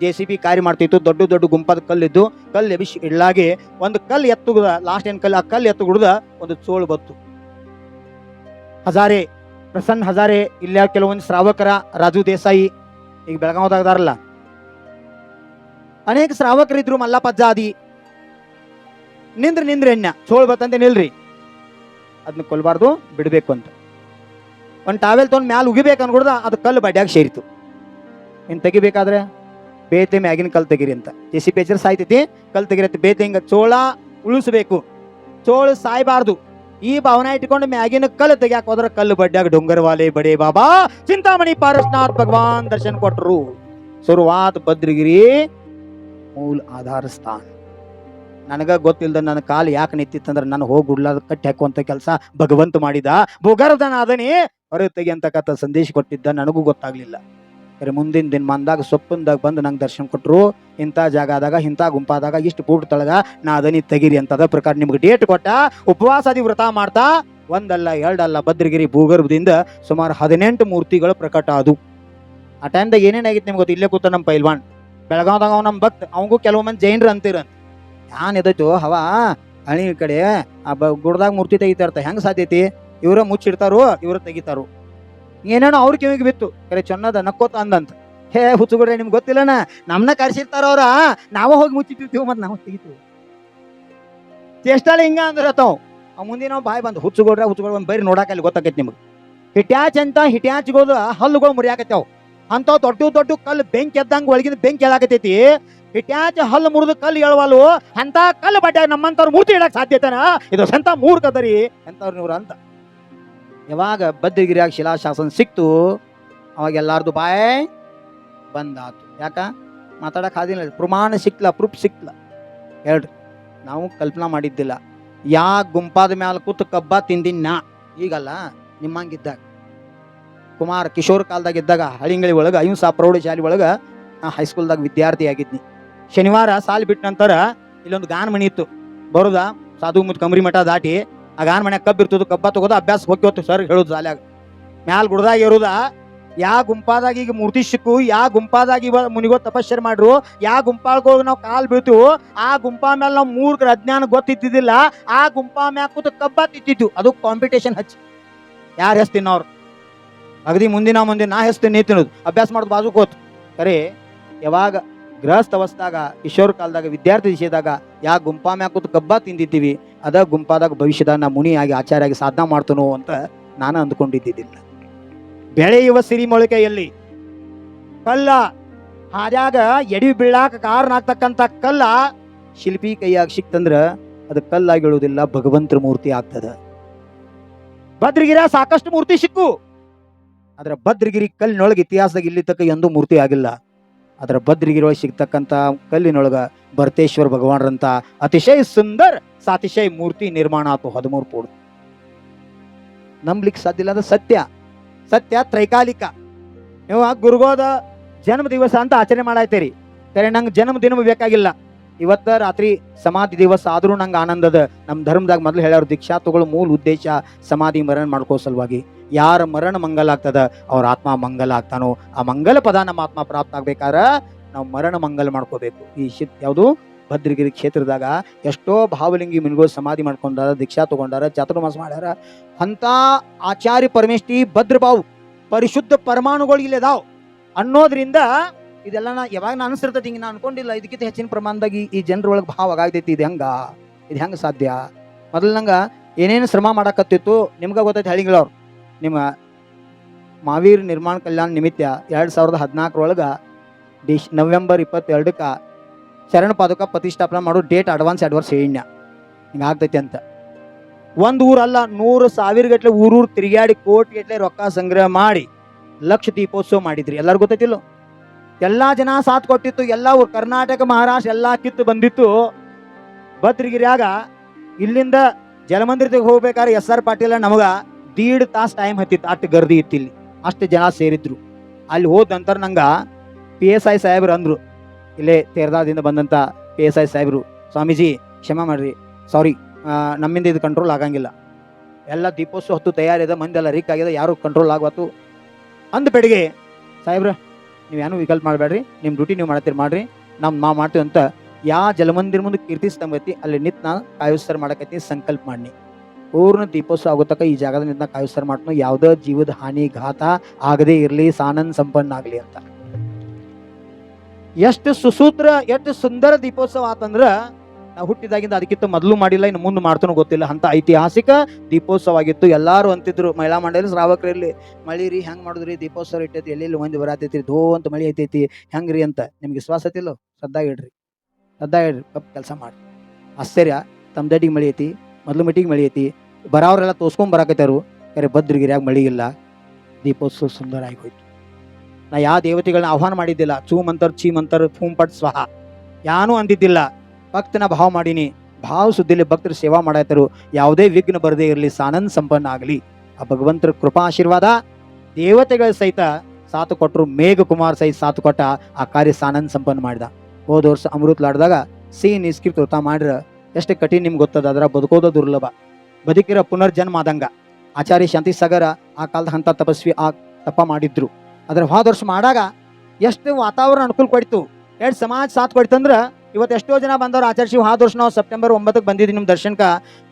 ಜೆ ಸಿ ಬಿ ಕಾರ್ಯ ಮಾಡ್ತಿತ್ತು. ದೊಡ್ಡ ದೊಡ್ಡ ಗುಂಪದ ಕಲ್ಲಿದ್ದು ಕಲ್ಲು ಎಬಿಸಿ ಇಡ್ಲಾಗೆ ಒಂದು ಕಲ್ಲು ಎತ್ತುಗುದ ಲಾಸ್ಟ್ ಏನ್ ಕಲ್ಲು ಆ ಕಲ್ಲು ಎತ್ತು ಗುಡ್ದ ಒಂದು ಚೋಳು ಬತ್ತು ಹಜಾರೆ, ಪ್ರಸನ್ನ ಹಜಾರೆ ಇಲ್ಲ ಕೆಲವೊಂದು ಶ್ರಾವಕರ ರಾಜು ದೇಸಾಯಿ ಈಗ ಬೆಳಗಾವದಾಗದಾರಲ್ಲ ಅನೇಕ ಶ್ರಾವಕರಿದ್ರು ಮಲ್ಲಪ್ಪ ಜಾದಿ. ನಿಂದ್ರಿ ನಿಂದ್ರಿ ಎಣ್ಣ. ಚೋಳ್ ಬತ್ತಂತೆ ನಿಲ್ರಿ. ಅದನ್ನ ಕೊಲ್ಬಾರ್ದು, ಬಿಡಬೇಕು ಅಂತ. ಒಂದು ಟಾವೆಲ್ ತೊಗೊಂಡು ಮ್ಯಾಲ ಉಗಿಬೇಕು ಅನ್ಕೊಡ್ದ ಅದು ಕಲ್ಲು ಬಡ್ಯಾಗ ಸೇರಿತು. ಇನ್ನು ತೆಗಿಬೇಕಾದ್ರೆ, ಬೇತೆ ಮ್ಯಾಗಿನ ಕಲ್ ತೆಗಿರಿ ಅಂತ. ಎ ಸಿ ಪೇಚರ್ ಸಾಯ್ತೈತಿ ಕಲ್ ತೆಗಿರಿ ಬೇತೆ ಹಿಂಗೆ ಚೋಳ ಉಳಿಸ್ಬೇಕು. ಚೋಳು ಸಾಯ್ಬಾರ್ದು. ಈ ಭಾವನೆ ಇಟ್ಕೊಂಡು ಮ್ಯಾಗಿನ ಕಲ್ಲು ತೆಗಿಯಾಕ ಹೋದ್ರೆ ಕಲ್ಲು ಬಡ್ಯಾಗ ಡೊಂಗರವಾಲೆ ಬಡೇ ಬಾಬಾ. ಚಿಂತಾಮಣಿ ಪಾರಸ್ನಾಥ್ ಭಗವಾನ್ ದರ್ಶನ ಕೊಟ್ಟರು ಶುರುವಾತ್ ಬದ್ರಿಗಿರಿ ಮೂಲ ಆಧಾರ ಸ್ಥಾನ. ನನಗ ಗೊತ್ತಿಲ್ಲದ ನನ್ನ ಕಾಲು ಯಾಕೆ ನಿಂತಿತ್ತಂದ್ರೆ ನಾನು ಹೋಗಿ ಕಟ್ಟಿ ಹಾಕುವಂತ ಕೆಲಸ ಭಗವಂತ ಮಾಡಿದ. ಭೂಗರ್ಧನ ಅದನಿ ಹೊರಗೆ ತೆಗಿಯಂತಕ್ಕಂಥ ಸಂದೇಶ ಕೊಟ್ಟಿದ್ದ ನನಗೂ ಗೊತ್ತಾಗ್ಲಿಲ್ಲ. ಅರೆ ಮುಂದಿನ ದಿನ ಮಂದಾಗ ಸೊಪ್ಪಂದಾಗ ಬಂದು ನಂಗೆ ದರ್ಶನ ಕೊಟ್ಟರು ಇಂಥ ಜಾಗದಾಗ ಇಂಥ ಗುಂಪಾದಾಗ ಇಷ್ಟು ಕೂಟ ತಳಗ ನಾ ಅದನಿ ತೆಗಿರಿ ಅಂತ ಅದ ಪ್ರಕಾರ ನಿಮ್ಗೆ ಡೇಟ್ ಕೊಟ್ಟ ಉಪವಾಸಾದಿ ವ್ರತ ಮಾಡ್ತಾ. ಒಂದಲ್ಲ, ಎರಡಲ್ಲ ಭದ್ರಗಿರಿ ಭೂಗರ್ಭದಿಂದ ಸುಮಾರು ಹದಿನೆಂಟು ಮೂರ್ತಿಗಳು ಪ್ರಕಟ ಅದು ಆ ಟೈಮ್ದಾಗ ಏನೇನಾಗಿತ್ತು ನಿಮ್ಗೆ ಗೊತ್ತು? ಇಲ್ಲೇ ಕೂತ ನಮ್ಮ ಪೈಲ್ವಾನ್. ಬೆಳಗಾವ್ದಾಗ ಅವ್ ನಮ್ಮ ಭಕ್ತ, ಅವಂಗೂ ಕೆಲವು ಮಂದಿ ಜೈನ್ರು ಅಂತೀರ. ಯಾನ್ ಎದೈತು ಹವ ಹಳಿ ಕಡೆ ಆ ಗುಡ್ದಾಗ ಮೂರ್ತಿ ತೆಗಿತಾರ್ತ, ಹೆಂಗ್ ಸಾಧ್ಯತಿ ಇವ್ರ ಮುಚ್ಚಿಡ್ತಾರೋ, ಇವ್ರ ತೆಗಿತಾರೋ. ಏನೇನೋ ಅವ್ರ ಕಿವಿಗೆ ಬಿತ್ತು. ಕರೆ ಚೆನ್ನದ ನಕ್ಕೋತ ಅಂದಂತ. ಹೇ ಹುಚ್ಚುಗುಡ್ರೆ, ನಿಮ್ಗೆ ಗೊತ್ತಿಲ್ಲನ? ನಮ್ನ ಕರ್ಸಿರ್ತಾರ ಅವ್ರ. ನಾವ ಹೋಗಿ ಮುಚ್ಚಿಟ್ಟಿರ್ತೀವಿ ಮತ್ತೆ ನಾವು ತೆಗಿತೀವಿ? ಚೇಷ್ಟಾಳೆ ಹಿಂಗ ಅಂದ್ರೆ ತಾವ್? ಆ ಮುಂದೆ ನಾವು ಬಾಯಿ ಬಂದು ಹುಚ್ಚುಗೋಡ್ರೆ ಹುಚ್ಚುಗೊಡ್ರೆ ಒಂದು ಬೈರಿ ನೋಡಾಕ ಅಲ್ಲಿ ಗೊತ್ತಾಕೈತಿ ನಿಮ್ಗೆ. ಹಿಟ್ಯಾಚ್ ಅಂತ ಹಿಟ್ಯಾಚ್ಗೋದ ಹಲ್ಲುಗಳು ಮುರಿಯಾಕತ್ಯಾವ. ಅಂತಾವ್ ದೊಡ್ಡ ದೊಡ್ಡ ಕಲ್ಲು ಬೆಂಕಿ ಎದ್ದಂಗ ಒಳಗಿನ ಬೆಂಕಿ ಎಲ್ಲಾಕತೈತಿ ಇಟ್ಯಾಚ ಹಲ್ಲು ಮುರಿದು ಕಲ್ಲು ಎಳವಲ್ಲು ಅಂತ ಕಲ್ಲು ಬಡ್ಡ ನಮ್ಮಂತವ್ರು ಮೂರ್ತಿ ಇಡಕ್ ಸಾಧ್ಯತೆನ ಇದು ಸಂತ ಮೂರ್ಖದರಿ ಎಂತವ್ರು ಇವ್ರು ಅಂತ. ಯಾವಾಗ ಬದ್ರಿಗಿರಿಯಾಗ ಶಿಲಾಶಾಸನ ಸಿಕ್ತು, ಅವಾಗ ಎಲ್ಲಾರ್ದು ಬಾಯ್ ಬಂದಾತು. ಯಾಕ? ಮಾತಾಡಕ್ ಆದಿಲ್ಲ ಪ್ರಮಾಣ ಸಿಕ್ಲ, ಪ್ರೂಫ್ ಸಿಕ್ಲ. ಹೇಳ್ರಿ, ನಾವು ಕಲ್ಪನಾ ಮಾಡಿದ್ದಿಲ್ಲ. ಯಾ ಗುಂಪಾದ ಮ್ಯಾಲ ಕೂತು ಕಬ್ಬ ತಿಂದಿನ್ ನಾ. ಈಗಲ್ಲ ನಿಮ್ಮಂಗಿದ್ದಾಗ. ಕುಮಾರ್ ಕಿಶೋರ್ ಕಾಲದಾಗ ಇದ್ದಾಗ ಹಳಿಂಗಳಿ ಒಳಗೆ ಅಹಿಂಸಾ ಪ್ರೌಢಶಾಲೆ ಒಳಗೆ ನಾ ಹೈಸ್ಕೂಲ್ದಾಗ ವಿದ್ಯಾರ್ಥಿ ಆಗಿದ್ನಿ. ಶನಿವಾರ ಸಾಲ್ ಬಿಟ್ಟ ನಂತರ ಇಲ್ಲೊಂದು ಗಾನ್ ಮಣಿ ಇತ್ತು. ಬರೋದ? ಸಾಧು ಮುತ್ ಕಮರಿ ಮಠ ದಾಟಿ ಆ ಗಾನ್ ಮನೆಯಾಗ ಕಬ್ಬ ಇರ್ತದ, ಕಬ್ಬ ತಗೋದ ಅಭ್ಯಾಸ ಹೋಗ್ಯವತ್ತು ಸರ್ ಹೇಳೋದು ಸಾಲ್ಯಾಗ. ಮ್ಯಾಲ ಗುಡ್ದಾಗ ಇರೋದ ಯಾ ಗುಂಪಾದಾಗ ಈಗ ಮೂರ್ತಿ ಸಿಕ್ಕು, ಯಾ ಗುಂಪಾದಾಗ ಇವ ಮುನಿಗೋ ತಪಸ್ಸರ್ ಮಾಡ್ರು, ಯಾ ಗುಂಪಾಳ್ಗೋಗಿ ನಾವು ಕಾಲ್ ಬೀಳ್ತೀವು, ಆ ಗುಂಪಾ ಮೇಲೆ ನಾವು ಮೂರ್ಖರ ಅಜ್ಞಾನ ಗೊತ್ತಿದ್ದಿದ್ದಿಲ್ಲ, ಆ ಗುಂಪಾ ಮ್ಯಾಗ ಕಬ್ಬ ಅದು ಕಾಂಪಿಟೇಷನ್ ಹಚ್ಚಿ. ಯಾರು ಹೆಸ್ತಿನ ತಿನ್ನೋರು? ಅಗದಿ ಮುಂದಿನ ಮುಂದೆ ನಾ ಹೆಸ್ತೇನೆ ತಿನ್ನೋದು. ಅಭ್ಯಾಸ ಮಾಡೋದು ಬಾಜು ಕೋತ್ ಕರೆ ಯಾವಾಗ ಗೃಹಸ್ಥ ಅವಸ್ಥಾಗ ಈಶ್ವರ ಕಾಲದಾಗ, ವಿದ್ಯಾರ್ಥಿ ದಿಶೆದಾಗ, ಯಾ ಗುಂಪಾ ಮ್ಯಾಗ ಕೂತು ಗಬ್ಬಾ ತಿಂದಿದ್ದೀವಿ, ಅದ ಗುಂಪಾದಾಗ ಭವಿಷ್ಯದಾಗ ನಾ ಮುನಿಯಾಗಿ, ಆಚಾರ್ಯಾಗಿ ಸಾಧನ ಮಾಡ್ತನೋ ಅಂತ ನಾನು ಅಂದ್ಕೊಂಡಿದ್ದಿದ್ದಿಲ್ಲ. ಬೆಳೆಯುವ ಸಿರಿ ಮೊಳಕೆಯಲ್ಲಿ. ಕಲ್ಲ ಹಾದ್ಯಾಗ ಎಡಿ ಬೀಳಾಕ ಕಾರಣ ಆಗ್ತಕ್ಕಂಥ ಕಲ್ಲ ಶಿಲ್ಪಿ ಕೈಯಾಗ ಸಿಕ್ತಂದ್ರ ಅದು ಕಲ್ಲಾಗಿ ಹೇಳುವುದಿಲ್ಲ ಭಗವಂತರ ಮೂರ್ತಿ ಆಗ್ತದ. ಭದ್ರಗಿರ ಸಾಕಷ್ಟು ಮೂರ್ತಿ ಸಿಕ್ಕು. ಅದರ ಭದ್ರಗಿರಿ ಕಲ್ಲಿನೊಳಗೆ ಇತಿಹಾಸದಾಗ ಇಲ್ಲಿ ತಕ್ಕ ಎಂದೂ ಮೂರ್ತಿ ಆಗಿಲ್ಲ. ಅದರ ಭದ್ರಗಿರಿ ಒಳಗೆ ಸಿಗ್ತಕ್ಕಂಥ ಕಲ್ಲಿನೊಳಗ ಭರತೇಶ್ವರ ಭಗವಾನರಂತ ಅತಿಶಯ ಸುಂದರ ಸಾತಿಶಯ ಮೂರ್ತಿ ನಿರ್ಮಾಣ ಆತು ಹದಿಮೂರು ಪೂರ್ಣ. ನಂಬ್ಲಿಕ್ಕೆ ಸಾಧ್ಯ ಇಲ್ಲ ಅಂದ್ರೆ ಸತ್ಯ. ಸತ್ಯ ತ್ರೈಕಾಲಿಕ. ನೀವು ಗುರುಗೋದ ಜನ್ಮ ದಿವಸ ಅಂತ ಆಚರಣೆ ಮಾಡಾಯ್ತೀರಿ. ಕರೆ ನಂಗೆ ಜನ್ಮ ದಿನ ಬೇಕಾಗಿಲ್ಲ. ಇವತ್ತ ರಾತ್ರಿ ಸಮಾಧಿ ದಿವಸ ಆದರೂ ನಂಗೆ ಆನಂದದ. ನಮ್ಮ ಧರ್ಮದಾಗ ಮೊದಲು ಹೇಳೋರು ದೀಕ್ಷಾ ತಗೊಳ್ಳೋ ಮೂಲ ಉದ್ದೇಶ ಸಮಾಧಿ ಮರಣ ಮಾಡ್ಕೋ ಸಲುವಾಗಿ. ಯಾರ ಮರಣ ಮಂಗಲ ಆಗ್ತದ, ಅವ್ರ ಆತ್ಮ ಮಂಗಲ ಆಗ್ತಾನೋ, ಆ ಮಂಗಲ ಪದ ನಮ್ಮ ಆತ್ಮ ಪ್ರಾಪ್ತ ಆಗ್ಬೇಕಾದ್ರೆ ನಾವು ಮರಣ ಮಂಗಲ ಮಾಡ್ಕೋಬೇಕು. ಈ ಶಿತ್ ಯಾವುದು? ಭದ್ರಗಿರಿ ಕ್ಷೇತ್ರದಾಗ ಎಷ್ಟೋ ಭಾವಲಿಂಗಿ ಮುನಿಗಳು ಸಮಾಧಿ ಮಾಡ್ಕೊಂಡಾರ, ದೀಕ್ಷಾ ತಗೊಂಡಾರ, ಚಾತುರ್ಮಾಸ ಮಾಡ್ಯಾರ. ಅಂತ ಆಚಾರ್ಯ ಪರಮೇಷ್ಠಿ ಭದ್ರಬಾವು ಪರಿಶುದ್ಧ ಪರಮಾಣುಗಳು ಇಲ್ಲಿ ಅದಾವ್. ಅನ್ನೋದ್ರಿಂದ ಇದೆಲ್ಲ ನಾ ಯಾವಾಗ ನಾನು ಅನಿಸಿರ್ತೈತಿ ಹಿಂಗೆ ನಾನು ಅನ್ಕೊಂಡಿಲ್ಲ. ಇದಕ್ಕಿಂತ ಹೆಚ್ಚಿನ ಪ್ರಮಾಣದಾಗ ಈ- ಜನರೊಳಗೆ ಭಾವ ಆಗಾಗ್ತೈತಿ ಇದು ಹೆಂಗ? ಇದು ಹೆಂಗ ಸಾಧ್ಯ? ಮೊದಲು ನಂಗೆ ಏನೇನು ಶ್ರಮ ಮಾಡಕತ್ತಿತ್ತು, ನಿಮ್ಗೆ ಗೊತ್ತೈತಿ ಹಳಿಗಳವ್ರು ನಿಮ್ಮ ಮಾವೀರ್ ನಿರ್ಮಾಣ ಕಲ್ಯಾಣ ನಿಮಿತ್ತ ಎರಡು ಸಾವಿರದ ಹದಿನಾಲ್ಕರೊಳಗೆ ಡಿಶ್ ನವೆಂಬರ್ ಇಪ್ಪತ್ತೆರಡಕ್ಕೆ ಶರಣ ಪಾದಕ ಪ್ರತಿಷ್ಠಾಪನೆ ಮಾಡೋ ಡೇಟ್ ಅಡ್ವಾನ್ಸ್ ಅಡ್ವಾನ್ಸ್ ಹೇಳಿಣ್ಯ ಹಿಂಗೆ ಆಗ್ತೈತಿ ಅಂತ. ಒಂದು ಊರಲ್ಲ ನೂರು ಸಾವಿರ ಗಟ್ಟಲೆ ಊರೂರು ತಿರುಗಾಡಿ ಕೋಟಿ ಗಟ್ಟಲೆ ರೊಕ್ಕ ಸಂಗ್ರಹ ಮಾಡಿ ಲಕ್ಷ ದೀಪೋತ್ಸವ ಮಾಡಿದ್ರಿ. ಎಲ್ಲರಿಗೂ ಗೊತ್ತೈತಿಲ್ಲ? ಎಲ್ಲ ಜನ ಸಾಥ್ ಕೊಟ್ಟಿತ್ತು, ಎಲ್ಲ ಊರು ಕರ್ನಾಟಕ, ಮಹಾರಾಷ್ಟ್ರ ಎಲ್ಲ ಕಿತ್ತು ಬಂದಿತ್ತು. ಭದ್ರಗಿರಿಯಾಗ ಇಲ್ಲಿಂದ ಜಲಮಂದಿರದಾಗ ಹೋಗ್ಬೇಕಾದ್ರೆ ಎಸ್ ಆರ್ ಪಾಟೀಲ ನಮಗ ದೀಡ್ ತಾಸು ಟೈಮ್ ಹತ್ತಿತ್ತು ಅಷ್ಟು ಗರ್ದಿ ಇತ್ತು ಇಲ್ಲಿ. ಅಷ್ಟು ಜನ ಸೇರಿದ್ರು. ಅಲ್ಲಿ ಹೋದ ನಂತರ ನಂಗೆ ಪಿ ಎಸ್ ಐ ಸಾಹೇಬ್ರು ಅಂದರು. ಇಲ್ಲೇ ತೇರ್ದಾದಿಂದ ಬಂದಂಥ ಪಿ ಎಸ್ ಐ ಸಾಹೇಬ್ರು, ಸ್ವಾಮೀಜಿ ಕ್ಷಮಾ ಮಾಡಿರಿ. ಸಾರಿ ನಮ್ಮಿಂದ ಇದು ಕಂಟ್ರೋಲ್ ಆಗಂಗಿಲ್ಲ. ಎಲ್ಲ ದೀಪೋತ್ಸವ ಹೊತ್ತು ತಯಾರಿದೆ ಮಂದೆಲ್ಲ ರೀಕ್ ಆಗಿದೆ ಯಾರು ಕಂಟ್ರೋಲ್ ಆಗವತ್ತು. ಅಂದ ಬೆಳಿಗ್ಗೆ ಸಾಹೇಬ್ರ ನೀವೇನು ವಿಕಲ್ಪ ಮಾಡಬೇಡ್ರಿ ನಿಮ್ಮ ಡ್ಯೂಟಿ ನೀವು ಮಾಡತ್ತೀರಿ ಮಾಡಿರಿ. ನಮ್ಮ ನಾವು ಮಾಡ್ತೀವಿ ಅಂತ ಯಾ ಜಲಮಂದಿರ ಮುಂದೆ ಕೀರ್ತಿ ಸ್ತಂಭತಿ ಅಲ್ಲಿ ನಿಂತು ನಾನು ಕಾಯುಸ್ತರ ಮಾಡಕತ್ತಿ ಸಂಕಲ್ಪ ಮಾಡಿ ಪೂರ್ಣ ದೀಪೋತ್ಸವ ಆಗೋತಕ ಈ ಜಾಗದ ನಿಂತ ಕಾಯುಸ್ತರ ಮಾಡ್ತಾನೋ ಯಾವುದೇ ಜೀವದ ಹಾನಿ ಘಾತ ಆಗದೇ ಇರಲಿ ಸಾನಂದ ಸಂಪನ್ನ ಆಗಲಿ ಅಂತ. ಎಷ್ಟು ಸುಸೂತ್ರ, ಎಷ್ಟು ಸುಂದರ ದೀಪೋತ್ಸವ ಆತಂದ್ರ ನಾವು ಹುಟ್ಟಿದಾಗಿಂದ ಅದಕ್ಕಿಂತ ಮೊದಲು ಮಾಡಿಲ್ಲ, ಇನ್ನು ಮುಂದೆ ಮಾಡ್ತಾನೋ ಗೊತ್ತಿಲ್ಲ. ಅಂತ ಐತಿಹಾಸಿಕ ದೀಪೋತ್ಸವ ಆಗಿತ್ತು. ಎಲ್ಲರೂ ಅಂತಿದ್ರು, ಮಹಿಳಾ ಮಂಡಳಿ ಶ್ರಾವಕರಲ್ಲಿ ಮಳಿ ರೀ, ಹೆಂಗ್ ಮಾಡಿದ್ರಿ? ದೀಪೋತ್ಸವ ಇಟ್ಟೈತಿ ಎಲ್ಲೆಲ್ಲಿ ಒಂದು ಬರತೈತಿ ಧೋ ಅಂತ ಮಳಿ ಐತೈತಿ ಹೆಂಗ್ರಿ ಅಂತ. ನಿಮ್ಗೆ ವಿಶ್ವಾಸ ಐತಿಲ್ಲೋ? ಶ್ರದ್ಧಾ ಇಡ್ರಿ ಶ್ರದ್ಧಾ ಇಡ್ರಿ ಕಪ್ ಕೆಲಸ ಮಾಡಿ ಆಶ್ಚರ್ಯ. ತಮ್ದಡಿಗೆ ಮಳಿ ಐತಿ. ಮೊದ್ಲು ಮಟ್ಟಿಗೆ ಮಳಿ ಐತಿ ಬರೋರೆಲ್ಲ ತೋಸ್ಕೊಂಡ್ ಬರಾಕತ್ತಾರು ಕರೆ ಭದ್ರಗಿರಿಯಾಗ ಮಳಿ ಇಲ್ಲ. ದೀಪೋತ್ಸವ ಸುಂದರ ಆಗಿ ಹೋಯ್ತು ನಾ ಯಾವ ದೇವತೆಗಳನ್ನ ಆಹ್ವಾನ ಮಾಡಿದ್ದಿಲ್ಲ. ಚೂ ಮಂತರ್, ಚೀ ಮಂತರ್ ಫೂಮ್ ಪಟ್, ಸ್ವಹ. ಯಾನೂ ಅಂದಿದ್ದಿಲ್ಲ. ಭಕ್ತನ ಭಾವ ಮಾಡೀನಿ. ಭಾವ ಸುದ್ದಿಲಿ ಭಕ್ತರ ಸೇವಾ ಮಾಡಾಯ್ತರು ಯಾವುದೇ ವಿಘ್ನ ಬರದೇ ಇರಲಿ, ಸಾನಂದ ಸಂಪನ್ನ ಆಗಲಿ. ಆ ಭಗವಂತರ ಕೃಪಾ ಆಶೀರ್ವಾದ. ದೇವತೆಗಳ ಸಹಿತ ಸಾಥ್ ಕೊಟ್ಟರು ಮೇಘ ಕುಮಾರ್ ಸಹಿತ ಸಾಥ್ ಕೊಟ್ಟ ಆ ಕಾರ್ಯ ಸಾನಂದ ಸಂಪನ್ನ ಮಾಡಿದ. ಹೋದ ವರ್ಷ ಅಮೃತ್ ಲಾಡ್ದಾಗ ಸಿಹಿ ಮಾಡಿರ ಮಾಡ್ರ. ಎಷ್ಟು ಕಠಿಣ ನಿಮ್ಗೆ ಗೊತ್ತದ ಅದರ ಬದುಕೋದು ದುರ್ಲಭ. ಬದುಕಿರೋ ಪುನರ್ಜನ್ಮ ಆದಂಗ. ಆಚಾರ್ಯ ಶಾಂತಿ ಸಾಗರ ಆ ಕಾಲದ ಹಂತ ತಪಸ್ವಿ ಆ ತಪ್ಪ ಮಾಡಿದ್ರು. ಅದರ ಹೋದ ವರ್ಷ ಮಾಡಾಗ ಎಷ್ಟು ವಾತಾವರಣ ಅನುಕೂಲ ಕೊಡ್ತು. ಎರಡು ಸಮಾಜ ಸಾಥ್ ಕೊಡ್ತಂದ್ರ ಇವತ್ತು ಎಷ್ಟೋ ಜನ ಬಂದವರು ಆಚರಿಸಿ ಹೋದ ವರ್ಷ ನಾವು ಸೆಪ್ಟೆಂಬರ್ ಒಂಬತ್ತಕ್ಕೆ ಬಂದಿದ್ವಿ ನಿಮ್ಮ ದರ್ಶನಕ್ಕೆ.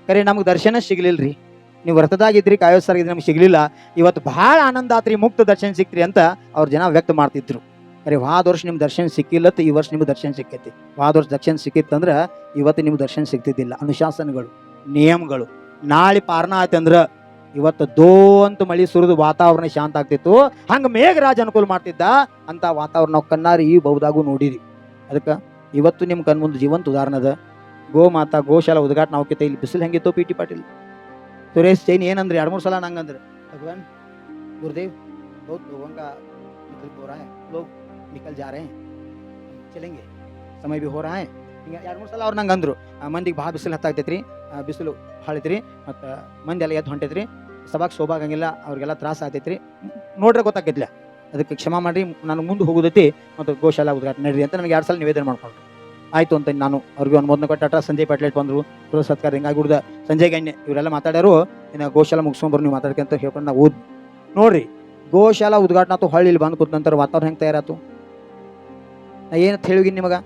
ಕರೆ ನಮ್ಗೆ ದರ್ಶನ ಸಿಗ್ಲಿಲ್ಲ ರೀ ನೀವು ವ್ರತದಾಗಿದ್ರಿ ಕಾಯೋತ್ಸರ ಇದ್ರಿ ನಮ್ಗೆ ಸಿಗ್ಲಿಲ್ಲ. ಇವತ್ತು ಭಾಳ ಆನಂದ ಆತ್ರಿ, ಮುಕ್ತ ದರ್ಶನ ಸಿಕ್ತ್ರಿ ಅಂತ ಅವ್ರು ಜನ ವ್ಯಕ್ತ ಮಾಡ್ತಿದ್ರು. ಅರೆ ವಾದ ವರ್ಷ ನಿಮ್ಗೆ ದರ್ಶನ ಸಿಕ್ಕಿಲ್ಲತ್ತು, ಈ ವರ್ಷ ನಿಮ್ಗೆ ದರ್ಶನ ಸಿಕ್ಕೈತಿ. ವಾದ ವರ್ಷ ದರ್ಶನ ಸಿಕ್ಕಿತ್ತಂದ್ರೆ ಇವತ್ತು ನಿಮ್ಗೆ ದರ್ಶನ ಸಿಗ್ತಿದ್ದಿಲ್ಲ. ಅನುಶಾಸನಗಳು, ನಿಯಮಗಳು. ನಾಳೆ ಪಾರಣ ಆಯ್ತಂದ್ರೆ ಇವತ್ತು ದೋ ಅಂತ ಮಳೆ ಸುರಿದು ವಾತಾವರಣ ಶಾಂತ ಆಗ್ತಿತ್ತು. ಹಂಗೆ ಮೇಘರಾಜ ಅನುಕೂಲ ಮಾಡ್ತಿದ್ದ, ಅಂತ ವಾತಾವರಣ ನಾವು ಕಣ್ಣಾರಿ ಈ ಬಹುದಾಗೂ ನೋಡಿರಿ ಅದಕ್ಕೆ ಇವತ್ತು ನಿಮ್ಮ ಕಣ್ಮುಂದು ಜೀವಂತ ಉದಾಹರಣೆ ಅದ. ಗೋ ಮಾತಾ ಗೋಶಾಲ ಉದ್ಘಾಟನೆ ನಾವು ಇಲ್ಲಿ ಬಿಸಿಲು ಹೆಂಗಿತ್ತು ಪಿ ಟಿ ಪಾಟೀಲ್? ಸುರೇಶ್ ಜೈನ್ ಏನಂದ್ರೆ? ಎರಡು ಮೂರು ಸಲ ನಂಗಂದ್ರೆ. ಭಗವಾನ್, ಗುರುದೇವ್ ಭಗವಂತ ನಿಕಲ್ ಜಾ ರೇ ಚಲೆಂಗೆ ಸಮಯ ಭೀ ಹೋರಾ ಹಿಂಗೆ ಎರಡು ಮೂರು ಸಲ ಅವ್ರು ನಂಗೆ ಅಂದರು ಮಂದಿಗೆ ಭಾಳ ಬಿಸಿಲು ಹತ್ತಾಗ್ತೈತ್ರಿ ಬಿಸಿಲು ಭಾಳ ಐತ್ರಿ ಮತ್ತು ಮಂದಿ ಎಲ್ಲ ಎದ್ದು ಹೊಂಟೈತ್ರಿ ಸಭಾಗೆ ಶೋಭಾಗಂಗಿಲ್ಲ ಅವ್ರಿಗೆಲ್ಲ ತ್ರಾಸ ಆಗ್ತೈತ್ರಿ ನೋಡ್ರೆ ಗೊತ್ತಾಗೈತಿಲ್ಲ ಅದಕ್ಕೆ ಕ್ಷಮಾ ಮಾಡಿ ನಾನು ಮುಂದೆ ಹೋಗೋದೈತಿ ಮತ್ತು ಗೋಶಾಲ ಉದ್ಘಾಟನೆ ನಡೀರಿ ಅಂತ ನನಗೆ ಎರಡು ಸಲ ನಿವೇದನೆ ಮಾಡ್ಕೊಂಡು ಆಯಿತು ಅಂತ ನಾನು ಅವ್ರಿಗೆ ಒಂದು ಮೊದಲು ಕೊಟ್ಟ ಸಂಜಯ್ ಪಾಟ್ಲೇಟ್ ಬಂದರು ಗೃಹ ಸತ್ಕಾರ ಹಿಂಗಾಗಿ ಹುಡ್ದ ಸಂಜಯ್ ಗಣ್ಯ ಇವರೆಲ್ಲ ಮಾತಾಡ್ಯಾರು ಇನ್ನು ಗೋಶಾಲ ಮುಗಿಸ್ಕೊಂಬರು ನೀವು ಮಾತಾಡ್ಕೊಂತ ಹೇಳ್ಕೊಂಡು ನಾವು ಓದ್ ನೋಡ್ರಿ ಗೋಶಾಲ ಉದ್ಘಾಟನಾ ಹಳ್ಳಿಲಿ ಬಂದು ಕೂತ ನಂತರ ವಾತಾವರಣ ಹೆಂಗೆ ತಯಾರಾಯ್ತು ನಾ ಏನು ಹೇಳಿ ನಿಮಗೆ?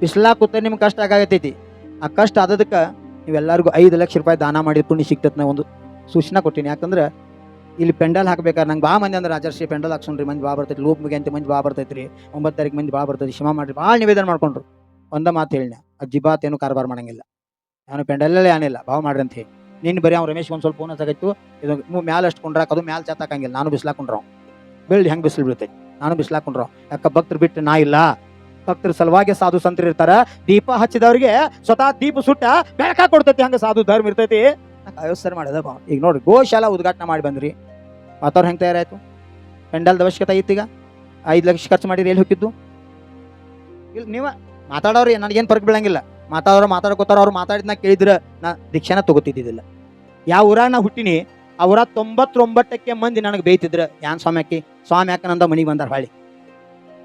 ಬಿಸ್ಲಾಗ ಕೂತ ನಿಮ್ಗೆ ಕಷ್ಟ ಆಗತೈತಿ ಆ ಕಷ್ಟ ಆದದಕ್ಕೆ ನೀವೆಲ್ಲರಿಗೂ ಐದು ಲಕ್ಷ ರೂಪಾಯಿ ದಾನ ಮಾಡಿದ ಪುಣ್ಯ ಸಿಗ್ತೈತೆ ನಾ ಒಂದು ಸೂಚನೆ ಕೊಟ್ಟಿನಿ. ಯಾಕಂದ್ರೆ ಇಲ್ಲಿ ಪೆಂಡಲ್ ಹಾಕ್ಬೇಕಾದ್ರೆ ನಂಗೆ ಭಾಳ ಮಂದಿ ಅಂದ್ರೆ ರಾಜರ್ಷಿ ಪೆಂಡಲ್ ಹಾಕ್ಸೋಣ್ರಿ, ಮಂದಿ ಬಾ ಬರ್ತೈತಿ ಲೂಪ್ ಮುಗಿ ಅಂತ ಮಂದಿ ಬಾ ಬರ್ತೈತಿ ರೀ ಒಂಬತ್ತು ತಾರೀಕು ಮಂದಿ ಬಾ ಬರ್ತೈತಿ ಶಿಮಾ ಮಾಡಿರಿ. ಭಾಳ ನಿವೇದನೆ ಮಾಡ್ಕೊಂಡ್ರು. ಒಂದ ಮಾತು ಹೇಳಿನ ಅಜ್ಜಿ ಬಾತ್ ಏನು ಕಾರಬಾರ ಮಾಡಂಗಿಲ್ಲ. ನಾನು ಪೆಂಡಲ್ಲೇ ಏನಿಲ್ಲ ಭಾವ ಮಾಡ್ರಿ ಅಂತ ಹೇಳಿ. ನಿನ್ನ ಬರೀ ಅವ್ನು ರಮೇಶ್ ಒಂದು ಸ್ವಲ್ಪ ಫೋನ್ ಸಾಕಾಯ್ತು ಇದು ನೀವು ಮ್ಯಾಲೆ ಅಷ್ಟು ಕೊಂಡ್ರಾಕ, ಅದು ಮ್ಯಾಲೆ ಚಾತಾಕಂಗಿಲ್ಲ ನಾನು ಬಿಸ್ಲಾಕೊಂಡ್ರವ್ ಬೆಳ್ದು ಹೆಂಗೆ ಬಿಸಿಲು ಬೀಳ್ತೈತಿ? ನಾನು ಬಿಸ್ಲಾಕೊಂಡ್ರವ್ ಯಾಕೆ ಭಕ್ತರು ಬಿಟ್ಟು ನಾ ಇಲ್ಲ. ಭಕ್ತರ ಸಲುವಾಗಿ ಸಾಧು ಸಂತರು ಇರ್ತಾರ. ದೀಪ ಹಚ್ಚಿದವ್ರಿಗೆ ಸ್ವತಃ ದೀಪ ಸುಟ್ಟ ಬೆಳಕ ಕೊಡ್ತೈತಿ, ಹಂಗ ಸಾಧು ಧರ್ಮ ಇರ್ತೈತಿ. ಅಯೋಸ್ಸರ್ ಮಾಡಿದ ಬಾ. ಈಗ ನೋಡ್ರಿ, ಗೋಶಾಲಾ ಉದ್ಘಾಟನೆ ಮಾಡಿ ಬಂದ್ರಿ. ವಾತಾವರಣ ಹೆಂಗೆ ತಯಾರಾಯ್ತು? ಪೆಂಡಲ್ದ ಅವಶ್ಯಕತೆ ಐತಿ ಈಗ? ಐದು ಲಕ್ಷ ಖರ್ಚು ಮಾಡಿರಿ, ಎಲ್ಲಿ ಹೋಗಿದ್ದು? ಇಲ್ಲಿ ನೀವ ಮಾತಾಡೋರು, ನನಗೇನು ಪರ್ಕ್ ಬೀಳಂಗಿಲ್ಲ. ಮಾತಾಡೋರು ಮಾತಾಡ್ಕೋತಾರ, ಅವ್ರು ಮಾತಾಡಿದ್ನ ಕೇಳಿದ್ರೆ ನಾ ದೀಕ್ಷಾನ ತಗೋತಿದ್ದಿದ್ದಿಲ್ಲ. ಯಾವ ಊರಾಗ ನಾ ಹುಟ್ಟಿನಿ ಅವರ ತೊಂಬತ್ತೊಂಬತ್ತಕ್ಕೆ ಮಂದಿ ನನಗೆ ಬೇಯ್ತಿದ್ರು. ಯಾನ್ ಸ್ವಾಮ್ಯಾಕಿ? ಸ್ವಾಮಿ ಯಾಕನಂದ ಮನಿಗೆ ಬಂದಾರ ಹೊಳ್ಳಿ